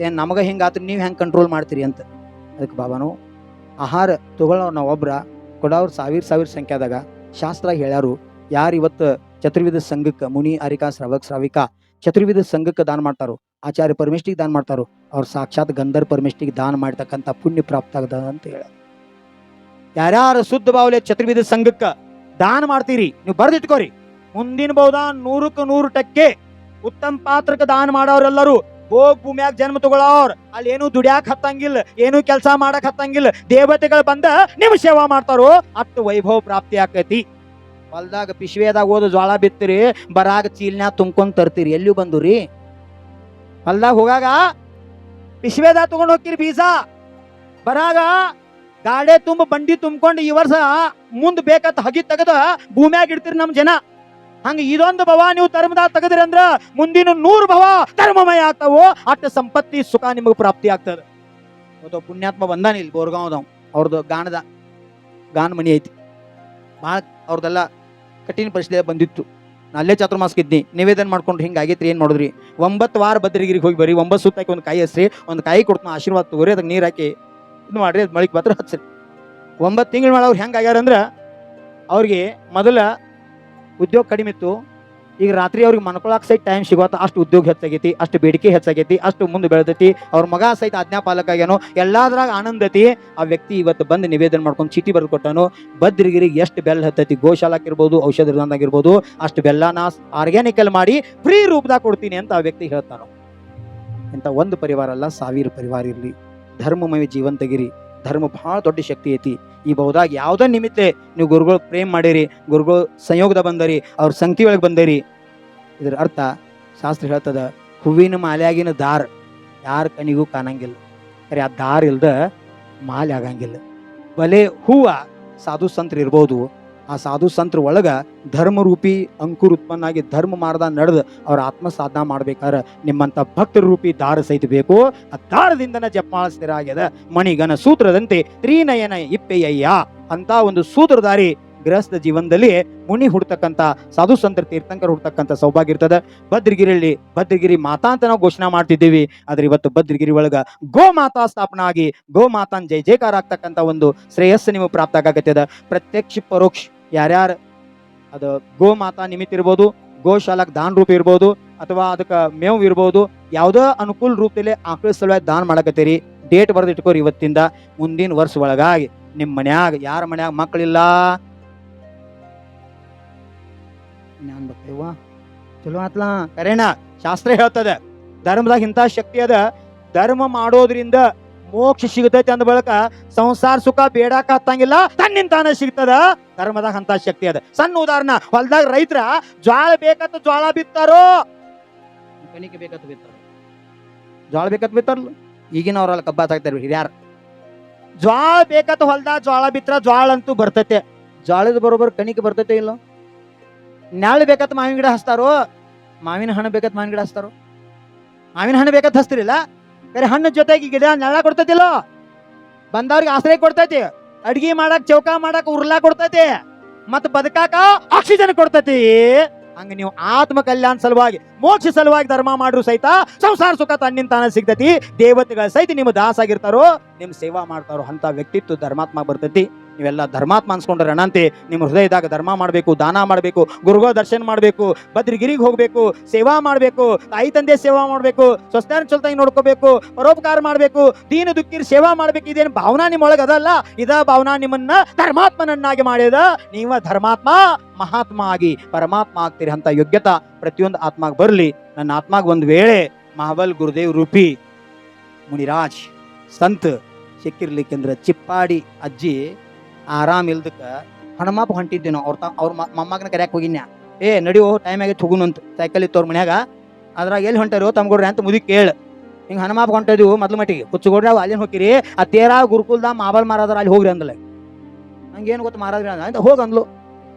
ಏನು ನಮಗೆ ಹಿಂಗಾತ್ರಿ ನೀವು ಹೆಂಗೆ ಕಂಟ್ರೋಲ್ ಮಾಡ್ತೀರಿ ಅಂತ. ಅದಕ್ಕೆ ಬಾಬಾನು, ಆಹಾರ ತಗೊಳ್ಳೋರು ನಾವು ಒಬ್ರ ಕೊಡೋರು ಸಾವಿರ ಸಾವಿರ ಸಂಖ್ಯಾದಾಗ ಶಾಸ್ತ್ರ ಹೇಳ್ಯಾರು, ಯಾರು ಇವತ್ತು ಚತುರ್ವಿಧ ಸಂಘಕ್ಕೆ ಮುನಿ, ಅರಿಕಾ, ಶ್ರವಕ್, ಶ್ರಾವಿಕ ಚತುರ್ವಿಧ ಸಂಘಕ್ಕೆ ದಾನ ಮಾಡ್ತಾರೋ, ಆಚಾರ್ಯ ಪರಮೇಶ್ವರಿಗೆ ದಾನ ಮಾಡ್ತಾರೋ, ಅವ್ರು ಸಾಕ್ಷಾತ್ ಗಂಧರ್ ಪರಮೇಶ್ವರಿಗೆ ದಾನ ಮಾಡ್ತಕ್ಕಂಥ ಪುಣ್ಯ ಪ್ರಾಪ್ತ ಆಗದ ಅಂತ ಹೇಳ ಯಾರ್ಯಾರು ಶುದ್ಧ ಬಾವಲೆ ಚತುರ್ವಿಧ ಸಂಘಕ್ಕೆ ದಾನ ಮಾಡ್ತೀರಿ, ನೀವು ಬರೆದಿಟ್ಕೋರಿ. ಮುಂದಿನ ಬಹುದಾ ನೂರಕ್ಕೆ ನೂರು ಟಕ್ಕೆ ಉತ್ತಮ ಪಾತ್ರಕ್ಕೆ ದಾನ ಮಾಡೋರೆಲ್ಲರೂ ಹೋಗ್ ಭೂಮ್ಯಾಗ ಜನ್ಮ ತಗೊಳ್ಳೋರ್ ಅಲ್ಲಿ ಏನು ದುಡ್ಯಾಕ್ ಹತ್ತಂಗಿಲ್ಲ, ಏನು ಕೆಲಸ ಮಾಡಕ್ ಹತ್ತಂಗಿಲ್ಲ. ದೇವತೆಗಳು ಬಂದ ನಿಮ್ ಸೇವಾ ಮಾಡ್ತಾರೋ? ಅಷ್ಟು ವೈಭವ ಪ್ರಾಪ್ತಿ ಆಕೈತಿ. ಹೊಲ್ದಾಗ ಪಿಶ್ವೇದಾಗ ಓದು ಜ್ವಾಳ ಬಿತ್ತಿರಿ, ಬರಾಗ ಚೀಲ್ನ್ಯಾಗ ತುಂಬ್ಕೊಂಡ್ ತರ್ತೀರಿ. ಎಲ್ಲಿ ಬಂದುರಿ? ಹೊಲ್ದಾಗ ಹೋಗಾಗ ಪಿಶ್ವೇದಾಗ ತಗೊಂಡ್ ಹೋಗ್ತೀರಿ ಬೀಜ. ಬರಾಗ ಗಾಡೆ ತುಂಬ ಬಂಡಿ ತುಂಬ್ಕೊಂಡು ಈ ವರ್ಷ ಮುಂದ್ ಬೇಕಂತ ಹಗಿ ತೆಗೆದ ಭೂಮ್ಯಾಗ ಇಡ್ತೀರಿ ನಮ್ ಜನ. ಹಂಗ ಇದೊಂದು ಭವ ನೀವು ಧರ್ಮದಾಗ ತೆಗದ್ರಿ ಅಂದ್ರೆ ಮುಂದಿನ ನೂರು ಭವ ಧರ್ಮಮಯ ಆಗ್ತಾವೋ, ಅಷ್ಟು ಸಂಪತ್ತಿ ಸುಖ ನಿಮಗೆ ಪ್ರಾಪ್ತಿ ಆಗ್ತದೆ. ಒಬ್ಬ ಪುಣ್ಯಾತ್ಮ ಬಂದಾನ ಇಲ್ಲಿ ಬೋರ್ಗಾಂವ್ದವ್ ಅವ್ರದ್ದು ಗಾಣದ ಗಾನ ಮನಿ ಐತಿ. ಭಾಳ ಅವ್ರದೆಲ್ಲ ಕಠಿಣ ಪರಿಸ್ಥಿತಿ ಬಂದಿತ್ತು. ಅಲ್ಲೇ ಚಾತುರ್ಮಾಸ್ಕಿದ್ನಿ ನಿವೇದನ ಮಾಡ್ಕೊಂಡು ಹಿಂಗೆ ಆಗೈತ್ರಿ, ಏನು ಮಾಡಿದ್ರಿ? ಒಂಬತ್ತು ವಾರ ಬದ್ರಿಗಿರಿಗೆ ಹೋಗಿ ಬರ್ರಿ ಒಂಬತ್ತು ಸುತ್ತಾಕಿ ಒಂದು ಕಾಯಿ ಹಸ್ರಿ, ಒಂದು ಕಾಯಿ ಕೊಡ್ತಾನ ಆಶೀರ್ವಾದ ತಗೋರಿ, ಅದಕ್ಕೆ ನೀರು ಹಾಕಿ ಇದು ಮಾಡಿರಿ, ಅದು ಮಳಿಗೆ ಮಾತ್ರ ಹಚ್ಚಿರಿ ಒಂಬತ್ತು ತಿಂಗಳು ಮಾಡಿ ಅವ್ರು ಹೆಂಗೆ ಆಗ್ಯಾರಂದ್ರೆ, ಅವ್ರಿಗೆ ಮೊದಲ ಉದ್ಯೋಗ ಕಡಿಮೆ ಇತ್ತು. ಈಗ ರಾತ್ರಿ ಅವ್ರಿಗೆ ಮನ್ಕೊಳಕ್ಕೆ ಸಹಿತ ಟೈಮ್ ಸಿಗೋತ ಅಷ್ಟು ಉದ್ಯೋಗ ಹೆಚ್ಚಾಗೈತಿ, ಅಷ್ಟು ಬೇಡಿಕೆ ಹೆಚ್ಚಾಗೈತಿ, ಅಷ್ಟು ಮುಂದೆ ಬೆಳೆದೈತಿ. ಅವ್ರ ಮಗ ಸಹಿತ ಆಜ್ಞಾಪಾಲಕ ಎಲ್ಲದ್ರಾಗ ಎಲ್ಲಾದ್ರಾಗ ಆನಂದತಿ ಆ ವ್ಯಕ್ತಿ ಇವತ್ತು ಬಂದು ನಿವೇದನೆ ಮಾಡ್ಕೊಂಡು ಚೀಟಿ ಬರೆದು ಕೊಟ್ಟನು ಬದ್ರಿಗಿರಿಗೆ ಎಷ್ಟು ಬೆಲ್ಲ ಹತ್ತೈತಿ ಗೋಶಾಲಾಕಿರ್ಬೋದು ಔಷಧ ಆಗಿರ್ಬೋದು ಅಷ್ಟು ಬೆಲ್ಲನ ಆರ್ಗ್ಯಾನಿಕಲ್ ಮಾಡಿ ಫ್ರೀ ರೂಪದಾಗ ಕೊಡ್ತೀನಿ ಅಂತ ಆ ವ್ಯಕ್ತಿ ಹೇಳ್ತಾನ. ಇಂಥ ಒಂದು ಪರಿವಾರ ಅಲ್ಲ, ಸಾವಿರ ಪರಿವಾರ ಇರಲಿ. ಧರ್ಮಮಯ ಜೀವಂತಗಿರಿ ಧರ್ಮ ಬಹಳ ದೊಡ್ಡ ಶಕ್ತಿ ಐತಿ. ಈ ಬಹುದಾಗ ಯಾವುದೇ ನಿಮಿತ್ತ ನೀವು ಗುರುಗಳು ಪ್ರೇಮ್ ಮಾಡಿರಿ, ಗುರುಗಳು ಸಂಯೋಗದ ಬಂದರಿ, ಅವ್ರ ಸಂಗತಿ ಒಳಗೆ ಬಂದರಿ. ಇದ್ರ ಅರ್ಥ ಶಾಸ್ತ್ರ ಹೇಳ್ತದ, ಹೂವಿನ ಮಾಲೆಯಾಗಿನ ದಾರ್ ಯಾರ ಕಣಿಗೂ ಕಾಣಂಗಿಲ್ಲ. ಖರೆ ಆ ದಾರ ಇಲ್ದ ಮಾಲೆ ಆಗಂಗಿಲ್ಲ. ಬಲೆ ಹೂವ ಸಾಧು ಸಂತ್ರ ಇರ್ಬೋದು ಆ ಸಾಧು ಸಂತ್ರ ಒಳಗ ಧರ್ಮರೂಪಿ ಅಂಕುರ್ ಉತ್ಪನ್ನ ಆಗಿ ಧರ್ಮ ಮಾರ್ದ ನಡೆದು ಅವ್ರ ಆತ್ಮ ಸಾಧನ ಮಾಡ್ಬೇಕಾದ್ರೆ ನಿಮ್ಮಂತ ಭಕ್ತ ರೂಪಿ ದಾರ ಸಹಿತ ಬೇಕು. ಆ ದಾರದಿಂದನ ಜಪಮಾಳ ಸ್ಥಿರ ಮಣಿಗನ ಸೂತ್ರದಂತೆ ತ್ರೀನಯನ ಇಪ್ಪೆಯಯ್ಯ ಅಂತ ಒಂದು ಸೂತ್ರಧಾರಿ ಗೃಹಸ್ಥ ಜೀವನದಲ್ಲಿ ಮುನಿ ಹುಡ್ತಕ್ಕಂತ, ಸಾಧು ಸಂತರ ತೀರ್ಥಂಕರ್ ಹುಡ್ತಕ್ಕಂತ ಸೌಭಾಗ್ಯ ಇರ್ತದೆ. ಭದ್ರಗಿರಿಯಲ್ಲಿ ಭದ್ರಗಿರಿ ಮಾತಾ ಅಂತ ನಾವು ಘೋಷಣೆ ಮಾಡ್ತಿದ್ದೀವಿ. ಆದ್ರೆ ಇವತ್ತು ಭದ್ರಗಿರಿ ಒಳಗ ಗೋ ಮಾತಾ ಸ್ಥಾಪನಾ ಆಗಿ ಗೋ ಮಾತಾನ್ ಜೈ ಜಯಕಾರ ಆಗ್ತಕ್ಕಂಥ ಒಂದು ಶ್ರೇಯಸ್ಸು ನಿಮಗೆ ಪ್ರಾಪ್ತ ಆಗತ್ತದ ಪ್ರತ್ಯಕ್ಷ ಪರೋಕ್ಷ ಯಾರ್ಯಾರು? ಅದು ಗೋ ಮಾತಾ ನಿಮಿತ್ತ ಇರ್ಬೋದು ಗೋಶಾಲಕ್ಕೆ ದಾನ ರೂಪ ಇರ್ಬೋದು, ಅಥವಾ ಅದಕ್ಕೆ ಮೇವು ಇರ್ಬೋದು, ಯಾವುದೋ ಅನುಕೂಲ ರೂಪದಲ್ಲಿ ಆಕಳ ಸಲುವಾಗಿ ದಾನ ಮಾಡಕತ್ತೀರಿ. ಡೇಟ್ ಬರೆದು ಇಟ್ಕೋರಿ ಇವತ್ತಿಂದ ಮುಂದಿನ ವರ್ಷ ಒಳಗಾಗಿ. ನಿಮ್ಮ ಮನ್ಯಾಗ, ಯಾರ ಮನ್ಯಾಗ ಮಕ್ಕಳಿಲ್ಲ? ನಾನು ಚಲೋ ಆತ್ಲಾ? ಕರೆಣ ಶಾಸ್ತ್ರ ಹೇಳ್ತದೆ, ಧರ್ಮದಾಗ ಇಂಥ ಶಕ್ತಿ ಅದ. ಧರ್ಮ ಮಾಡೋದ್ರಿಂದ ಮೋಕ್ಷ ಸಿಗತೈತಿ ಅಂದ ಬಳಕ ಸಂಸಾರ ಸುಖ ಬೇಡಾಕ ಹತ್ತಂಗಿಲ್ಲ ತನ್ನಿಂದ ತಾನೇ ಸಿಗ್ತದ. ಧರ್ಮದಾಗ ಅಂತ ಶಕ್ತಿ ಅದ. ಸಣ್ಣ ಉದಾಹರಣೆ ಹೊಲ್ದಾಗ ರೈತರ ಜ್ವಾಳ ಬೇಕಂತ ಜ್ವಾಳ ಬಿತ್ತಾರೋ? ಕಣಿಕೆ ಬೇಕಂತ ಬಿತ್ತಾರ. ಜ್ವಾಳ ಬೇಕಂತ ಬಿತ್ತಾರಲ್ಲ? ಈಗಿನವ್ರಲ್ಲ ಕಬ್ಬ ತಾಗ್ತಾರ ಹಿರಿಯಾರ ಜ್ವಾಳ ಬೇಕಂತ ಹೊಲ್ದಾಗ ಜ್ವಾಳ ಬಿತ್ತರ ಜ್ವಾಳ ಅಂತೂ ಬರ್ತೈತೆ. ಜ್ವಾಳದ ಬರೋಬ್ಬರ ಕಣಿಕೆ ಬರ್ತೈತೆ ಇಲ್ಲ? ನಾಳೆ ಬೇಕಂತ ಮಾವಿನ ಗಿಡ ಹಚ್ತಾರೋ? ಮಾವಿನ ಹಣ್ಣು ಬೇಕಂತ ಮಾವಿನ ಗಿಡ ಹಚ್ತಾರೋ? ಮಾವಿನ ಹಣ್ಣು ಬೇಕಂತ ಹಚ್ತಿರಿಲ್ಲ? ಬೇರೆ ಹಣ್ಣು ಜೊತೆಗೆ ಗಿಡ ನೆಳ ಕೊಡ್ತೈತಿಲ್ಲೋ? ಬಂದವ್ರಿಗೆ ಆಶ್ರಯ ಕೊಡ್ತೈತಿ. ಅಡ್ಗಿ ಮಾಡಕ್, ಚೌಕ ಮಾಡಕ್, ಉರ್ಲಾ ಕೊಡ್ತೈತಿ. ಮತ್ ಬದುಕಾಕ ಆಕ್ಸಿಜನ್ ಕೊಡ್ತೈತಿ. ಹಂಗ ನೀವು ಆತ್ಮ ಕಲ್ಯಾಣ ಸಲುವಾಗಿ, ಮೋಕ್ಷ ಸಲುವಾಗಿ ಧರ್ಮ ಮಾಡ್ರು ಸಹಿತ ಸಂಸಾರ ಸುಖ ತನ್ನಿಂದ ತಾನ ಸಿಗ್ತೈತಿ. ದೇವತೆಗಳ ಸಹಿತ ನಿಮ್ಮ ದಾಸ ಆಗಿರ್ತಾರೋ, ನಿಮ್ ಸೇವಾ ಮಾಡ್ತಾರೋ ಅಂತ ವ್ಯಕ್ತಿತ್ವ ಧರ್ಮಾತ್ಮ ಬರ್ತೈತಿ. ನೀವೆಲ್ಲ ಧರ್ಮಾತ್ಮ ಅನ್ಸ್ಕೊಂಡ್ರೆ ಅಣ್ಣಂತೆ ನಿಮ್ಮ ಹೃದಯದಾಗ ಧರ್ಮ ಮಾಡಬೇಕು, ದಾನ ಮಾಡಬೇಕು, ಗುರುಗಳ ದರ್ಶನ ಮಾಡಬೇಕು, ಭದ್ರಗಿರಿಗೆ ಹೋಗಬೇಕು, ಸೇವಾ ಮಾಡಬೇಕು, ತಾಯಿ ತಂದೆ ಸೇವಾ ಮಾಡಬೇಕು, ಸ್ವಸ್ಥಾನ ಚೊಲ್ತಾಗಿ ನೋಡ್ಕೋಬೇಕು, ಪರೋಪಕಾರ ಮಾಡಬೇಕು, ದೀನ ದುಃಖಿರ್ ಸೇವಾ ಮಾಡಬೇಕು, ಇದೇನು ಭಾವನಾ ನಿಮ್ಮೊಳಗೆ ಅದಲ್ಲ. ಇದ ಭಾವನಾ ನಿಮ್ಮನ್ನ ಧರ್ಮಾತ್ಮನನ್ನಾಗಿ ಮಾಡಿದ ನೀವ ಧರ್ಮಾತ್ಮ, ಮಹಾತ್ಮ ಆಗಿ ಪರಮಾತ್ಮ ಆಗ್ತೀರಿ ಅಂತ ಯೋಗ್ಯತಾ ಪ್ರತಿಯೊಂದು ಆತ್ಮಾಗ ಬರಲಿ. ನನ್ನ ಆತ್ಮಾಗ ಒಂದು ವೇಳೆ ಮಹಾಬಲ್ ಗುರುದೇವ್ ರೂಪಿ, ಮುನಿರಾಜ್, ಸಂತ್ ಸಿಕ್ಕಿರ್ಲಿಕ್ಕೆಂದ್ರೆ ಚಿಪ್ಪಾಡಿ ಅಜ್ಜಿ ಆರಾಮ್ ಇಲ್ದಕ್ಕ ಹಣಮಾಪ ಹೊಂಟಿದ್ದೆ ನಾವು. ಅವ್ರ ತ ಅವ್ರ ಮೊಮ್ಮಗನ ಕರ್ಯಾಕ್ ಹೋಗಿನ್ಯಾ? ಏ, ನಡಿಯೋ ಟೈಮ್ ಆಗೈತೆ ಹೋಗುನು ಅಂತ. ಸೈಕಲ್ ಅವ್ರ ಮನ್ಯಾಗ. ಅದ್ರಾಗ ಎಲ್ಲಿ ಹೊಂಟಾರೋ? ತಮ್ಗೊಡ್ರಿ ಅಂತ ಮುದಿ ಕೇಳ. ಹಿಂಗೆ ಹನುಮಾಪ್ ಹೊಂಟಿದ್ವು ಮೊದ್ಲು ಮಟ್ಟಿಗೆ. ಹುಚ್ಚುಗೊಡ್ರಿ ಅವು ಅಲ್ಲಿನ ಹೋಗಿರಿ ಆ ತೇರಾ ಗುರುಕುಲ್ದ ಮಾಬಲ್ ಮಾರಾದ್ರ ಅಲ್ಲಿ ಹೋಗ್ರಿ ಅಂದಲ್ಲ ನಂಗೇನು ಗೊತ್ತು ಮಾರಾದ್ರಿ ಅಂತ ಹೋಗ್ ಅಂದ್ಲು.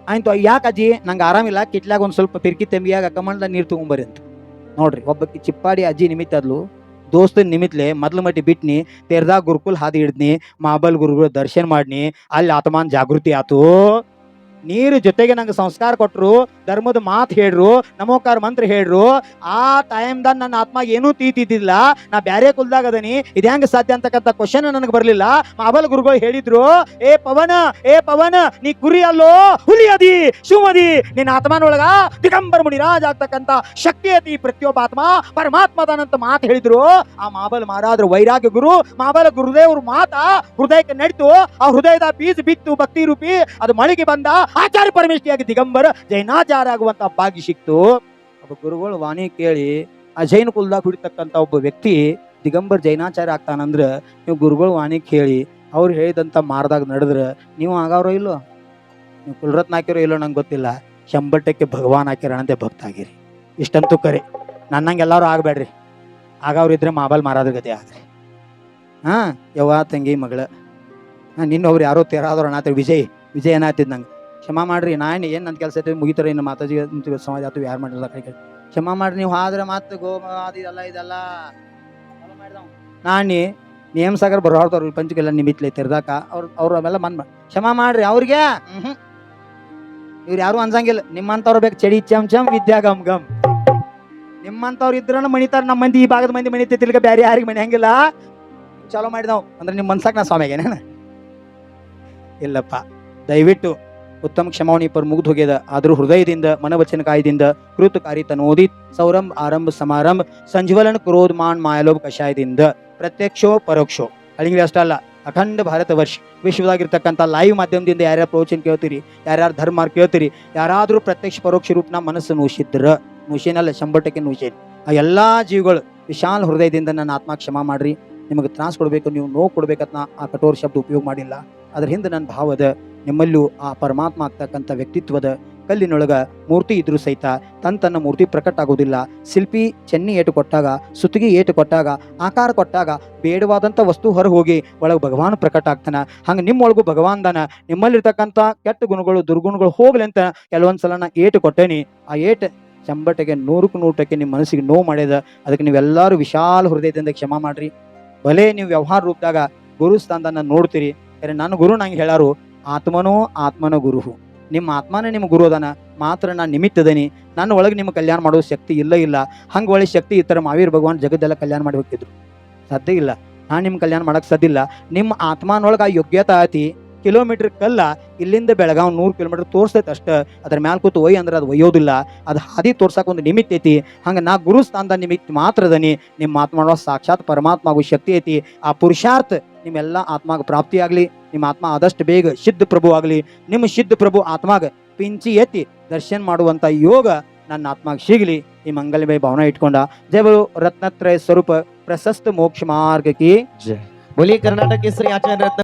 ಆಯ್ತು, ಯಾಕೆ ಅಜ್ಜಿ? ನಂಗೆ ಆರಾಮಿಲ್ಲ ಕಿಟ್ಲಾಗ ಒಂದು ಸ್ವಲ್ಪ ಪಿರ್ಕಿ ತೆಂಬಿಯಾಗ ಕಮಂಡ್ದ ನೀರು ತಗೊಂಬರಿ ಅಂತ. ನೋಡ್ರಿ ಒಬ್ಬಕ್ಕೆ ಚಿಪ್ಪಾಡಿ ಅಜ್ಜಿ ನಿಮಿತ್ತ ಅದ್ಲು ದೋಸ್ತನ ನಿಮಿತ್ಲೆ ಮೊದ್ಲು ಮಟ್ಟಿ ಬಿಟ್ನಿ, ತೆರೆದಾಗ ಗುರುಕುಲ್ ಹಾದಿ ಹಿಡ್ದ್ನಿ ಮಾಬಲ್ ಗುರುಗಳು ದರ್ಶನ ಮಾಡ್ನಿ, ಅಲ್ಲಿ ಆತ್ಮಾನ್ ಜಾಗೃತಿ ಆತು. ನೀರು ಜೊತೆಗೆ ನಂಗೆ ಸಂಸ್ಕಾರ ಕೊಟ್ರು, ಧರ್ಮದ ಮಾತು ಹೇಳ್ರು, ನಮೋಕಾರ ಮಂತ್ರ ಹೇಳ್ರು. ಆ ಟೈಮ್ದಾಗ ನನ್ನ ಆತ್ಮ ಏನೂ ತೀತಿದ್ದಿಲ್ಲ. ನಾ ಬ್ಯಾರೆ ಕುಲ್ದಾಗ ಅದನಿ. ಇದು ಹೆಂಗೆ ಸಾಧ್ಯ ಅಂತಕ್ಕಂಥ ಕ್ವಶನ್ ನನಗೆ ಬರಲಿಲ್ಲ. ಮಾಬಲ್ ಗುರುಗಳು ಹೇಳಿದ್ರು, ಏ ಪವನ ಏ ಪವನ, ನೀ ಕುರಿ ಅಲ್ಲೋ ಹುಲಿ ಅದಿ ಶಿವದಿ ನಿನ್ನ ಆತ್ಮನೊಳಗ ದಿಗಂಬರ ಮುನಿರಾಜ್ ಆಗ್ತಕ್ಕಂಥ ಶಕ್ತಿ ಐತಿ ಪ್ರತಿಯೊಬ್ಬ ಆತ್ಮ. ಪರಮಾತ್ಮದಾನಂತ ಮಾತು ಹೇಳಿದ್ರು. ಆ ಮಾಬಲ್ ಮಾರಾದ್ರ ವೈರಾಗ್ಯ ಗುರು, ಮಾಬಲ ಗುರುದೇವ್ರ ಮಾತ ಹೃದಯಕ್ಕೆ ನಡಿತು. ಆ ಹೃದಯದ ಬೀಜ ಬಿತ್ತು, ಭಕ್ತಿ ರೂಪಿ, ಅದು ಮಳಿಗೆ ಬಂದ. ಆಚಾರ್ಯ ಪರಮೇಶ್ವರಿಯಾಗಿ ದಿಗಂಬರ ಜೈನಾಚಾರ ಆಗುವಂತ ಭಾಗ್ಯ ಸಿಕ್ತು. ಒಬ್ಬ ಗುರುಗಳು ವಾಣಿ ಕೇಳಿ, ಆ ಜೈನ ಕುಲದಾಗ ಹುಡಿತಕ್ಕಂಥ ಒಬ್ಬ ವ್ಯಕ್ತಿ ದಿಗಂಬರ್, ಜೈನಾಚಾರ್ಯ ಆಗ್ತಾನಂದ್ರೆ ನೀವು ಗುರುಗಳು ವಾಣಿ ಕೇಳಿ, ಅವ್ರು ಹೇಳಿದಂಥ ಮಾರ್ದಾಗ ನಡೆದ್ರ ನೀವು ಆಗವ್ರೋ ಇಲ್ಲೋ? ನೀವು ಕುಲರತ್ನ ಹಾಕಿರೋ ಇಲ್ಲೋ ನಂಗೆ ಗೊತ್ತಿಲ್ಲ. ಶಂಬಟ್ಟಕ್ಕೆ ಭಗವಾನ್ ಹಾಕಿರಣಂತೆ ಭಕ್ತ ಆಗಿರಿ ಇಷ್ಟಂತೂ ಕರೆ. ನನ್ನಂಗೆ ಎಲ್ಲರೂ ಆಗಬೇಡ್ರಿ. ಆಗವ್ರು ಇದ್ರೆ ಮಾಬಲ್ ಮಾರಾದ್ರ ಗತಿ ಆಗ್ರಿ ಹಾಂ, ಯವ್ವ ತಂಗಿ ಮಗಳ. ನಿನ್ನೊಬ್ರು ಯಾರೋ ತೇರಾದ್ರು ಅಣ್ಣಾತ ವಿಜಯ್ ವಿಜಯ್ ಏನಾಗ್ತಿದ್ ನಂಗೆ. ಕ್ಷಮಾ ಮಾಡ್ರಿ. ನಾನು ಏನು ನನ್ನ ಕೆಲಸ ಐತಿ ಮುಗಿತಾರೆ ಇನ್ನು ಮಾತಾಜಿ ಸಮಾಜ ಆತು ಯಾರು ಮಾಡಿರಲ್ಲ ಕೈ ಕೈ ಕ್ಷಮಾ ಮಾಡ್ರಿ. ನೀವು ಆದ್ರೆ ಮತ್ತೆ ಗೋ ಅದು ಇದೆಲ್ಲ ಇದೆಲ್ಲ. ನಾನಿ ನೇಮ್ ಸಾಗರ್ ಬರೋರ್ದವ್ರು ಪಂಚಕೆಲ್ಲ ನಿಮಿತ್ಲೆ ತಿರ್ದಾಕ ಅವ್ರು ಅವ್ರು ಅವೆಲ್ಲ ಮನ್ ಕ್ಷಮಾ ಮಾಡ್ರಿ ಅವ್ರಿಗೆ. ಇವ್ರು ಯಾರು ಅನ್ಸಂಗಿಲ್ಲ. ನಿಮ್ಮಂತವ್ರು ಬೇಕು ಚಡಿ ಚಮ್ ಚಮ್, ವಿದ್ಯಾ, ಗಮ್ ಗಮ್. ನಿಮ್ಮಂತವ್ರು ಇದ್ರನ ಮಣಿತಾರ ನಮ್ಮ ಮಂದಿ, ಈ ಭಾಗದ ಮಂದಿ ಮಣಿತಿರ್ಲಿಕ್ಕೆ ಬೇರೆ ಯಾರಿಗೆ ಮನೆ ಹಂಗಿಲ್ಲ ಚಾಲೋ ಮಾಡಿದವ್. ಅಂದ್ರೆ ನಿಮ್ಮ ಮನ್ಸಾಕ್ ನಾ ಸ್ವಾಮಿಗೇನ ಇಲ್ಲಪ್ಪ. ದಯವಿಟ್ಟು ಉತ್ತಮ ಕ್ಷಮಾವಣಿ ಪರ್ ಮುಗ್ದು ಹೋಗ್ಯದ. ಆದರೂ ಹೃದಯದಿಂದ ಮನವಚನ ಕಾಯದಿಂದ, ಕೃತ ಕಾರಿತ ನೋದಿ ಸೌರಂಭ ಆರಂಭ ಸಮಾರಂಭ, ಸಂಜ್ವಲನ ಕ್ರೋಧ ಮಾನ್ ಮಾಯಲೋಭ ಕಷಾಯದಿಂದ, ಪ್ರತ್ಯಕ್ಷೋ ಪರೋಕ್ಷೋ. ಅಳಿಂಗ್ರಿ ಅಷ್ಟ ಅಲ್ಲ, ಅಖಂಡ ಭಾರತ ವರ್ಷ. ವಿಶ್ವದಾಗಿರ್ತಕ್ಕಂಥ ಲೈವ್ ಮಾಧ್ಯಮದಿಂದ ಯಾರ್ಯಾರು ಪ್ರವಚನ ಕೇಳ್ತೀರಿ, ಯಾರ್ಯಾರು ಧರ್ಮ ಕೇಳ್ತೀರಿ, ಯಾರಾದರೂ ಪ್ರತ್ಯಕ್ಷ ಪರೋಕ್ಷ ರೂಪನ ಮನಸ್ಸು ನೂಸಿದ್ರ ಅಲ್ಲ ಶಂಬಟಕ್ಕೆ ನೂಶೇನ್. ಆ ಎಲ್ಲಾ ಜೀವಗಳು ವಿಶಾಲ ಹೃದಯದಿಂದ ನನ್ನ ಆತ್ಮ ಕ್ಷಮಾ ಮಾಡ್ರಿ. ನಿಮಗೆ ತ್ರಾಸ ಕೊಡಬೇಕು, ನೀವು ನೋವು ಕೊಡ್ಬೇಕಂತ ಆ ಕಠೋರ ಶಬ್ದ ಉಪಯೋಗ ಮಾಡಿಲ್ಲ. ಅದ್ರ ಹಿಂದೆ ನನ್ನ ಭಾವದ ನಿಮ್ಮಲ್ಲೂ ಆ ಪರಮಾತ್ಮ ಆಗ್ತಕ್ಕಂಥ ವ್ಯಕ್ತಿತ್ವದ ಕಲ್ಲಿನೊಳಗ ಮೂರ್ತಿ ಇದ್ರೂ ಸಹಿತ ತನ್ನ ತನ್ನ ಮೂರ್ತಿ ಪ್ರಕಟ ಆಗೋದಿಲ್ಲ. ಶಿಲ್ಪಿ ಚೆನ್ನಿ ಏಟು ಕೊಟ್ಟಾಗ, ಸುತ್ತಿಗೆ ಏಟು ಕೊಟ್ಟಾಗ, ಆಕಾರ ಕೊಟ್ಟಾಗ ಬೇಡವಾದಂಥ ವಸ್ತು ಹೊರ ಹೋಗಿ ಒಳಗೆ ಭಗವಾನ್ ಪ್ರಕಟ ಆಗ್ತಾನೆ. ಹಂಗೆ ನಿಮ್ಮೊಳಗೂ ಭಗವಾನ್ ದಾನ. ನಿಮ್ಮಲ್ಲಿರ್ತಕ್ಕಂಥ ಕೆಟ್ಟ ಗುಣಗಳು, ದುರ್ಗುಣಗಳು ಹೋಗ್ಲಿ ಅಂತ ಕೆಲವೊಂದು ಸಲ ನಾ ಏಟು ಕೊಟ್ಟೇನಿ. ಆ ಏಟ್ ಚಂಬಟೆಗೆ ನೂರಕ್ಕೆ ನೂಟಕ್ಕೆ ನಿಮ್ಮ ಮನಸ್ಸಿಗೆ ನೋವು ಮಾಡ್ಯದ. ಅದಕ್ಕೆ ನೀವೆಲ್ಲರೂ ವಿಶಾಲ ಹೃದಯದಿಂದ ಕ್ಷಮಾ ಮಾಡ್ರಿ. ಭಲೇ ನೀವು ವ್ಯವಹಾರ ರೂಪದಾಗ ಗುರು ಸ್ಥಾನದ ನೋಡ್ತೀರಿ. ಯಾಕಂದ್ರೆ ನನ್ನ ಗುರು ನಂಗೆ ಹೇಳಾರು ಆತ್ಮನೋ ಆತ್ಮನ ಗುರು ನಿಮ್ಮ ಆತ್ಮನೇ ನಿಮ್ಮ ಗುರು ಅದಾನ, ಮಾತ್ರ ನಾನು ನಿಮಿತ್ತದೇನಿ ನನ್ನ ಒಳಗೆ ನಿಮ್ಮ ಕಲ್ಯಾಣ ಮಾಡೋ ಶಕ್ತಿ ಇಲ್ಲ ಇಲ್ಲ. ಹಂಗೆ ಒಳ್ಳೆ ಶಕ್ತಿ ಇತ್ತರ ಮಾವೀರ್ ಭಗವಾನ್ ಜಗದ್ದೆಲ್ಲ ಕಲ್ಯಾಣ ಮಾಡಿ ಹೋಗ್ತಿದ್ರು. ಇಲ್ಲ. ನಾನು ನಿಮ್ಮ ಕಲ್ಯಾಣ ಮಾಡೋಕ್ಕೆ ಸದ್ದಿಲ್ಲ ನಿಮ್ಮ ಆತ್ಮನೊಳಗೆ ಆ ಯೋಗ್ಯತೆ ಐತಿ ಕಿಲೋಮೀಟರ್ ಕಲ್ಲ ಇಲ್ಲಿಂದ ಬೆಳಗಾವ್ ನೂರು ಕಿಲೋಮೀಟರ್ ತೋರಿಸ್ತೈತೆ ಅಷ್ಟ ಅದ್ರ ಮ್ಯಾಲ ಕೂತು ಒಯ್ ಅಂದ್ರೆ ಅದು ಒಯ್ಯೋದಿಲ್ಲ ಅದು ಹಾದಿ ತೋರ್ಸಕ್ಕೆ ಒಂದು ನಿಮಿತ್ತ ಐತಿ ಹಂಗೆ ನಾ ಗುರು ಸ್ಥಾನದ ನಿಮಿತ್ತ ಮಾತ್ರ ಅದನಿ ನಿಮ್ಮ ಆತ್ಮ ಸಾಕ್ಷಾತ್ ಪರಮಾತ್ಮ ಆಗೋ ಶಕ್ತಿ ಐತಿ ಆ ಪುರುಷಾರ್ಥ ನಿಮ್ಮೆಲ್ಲ ಆತ್ಮಾಗ ಪ್ರಾಪ್ತಿಯಾಗಲಿ ನಿಮ್ಮ ಆತ್ಮ ಆದಷ್ಟು ಬೇಗ ಸಿದ್ಧ ಪ್ರಭು ಆಗಲಿ ನಿಮ್ಮ ಸಿದ್ಧ ಪ್ರಭು ಆತ್ಮಾಗ ಪಿಂಚಿ ಎತ್ತಿ ದರ್ಶನ ಮಾಡುವಂತ ಯೋಗ ನನ್ನ ಆತ್ಮಾಗ ಸಿಗಲಿ ಈ ಮಂಗಲಮಯ ಭಾವನೆ ಇಟ್ಕೊಂಡ ಜಯಗಳು ರತ್ನತ್ರಯ ಸ್ವರೂಪ ಪ್ರಶಸ್ತ ಮೋಕ್ಷ ಮಾರ್ಗಕ್ಕೆ बोलिए कर्नाटक केसरी आचार्य रत्न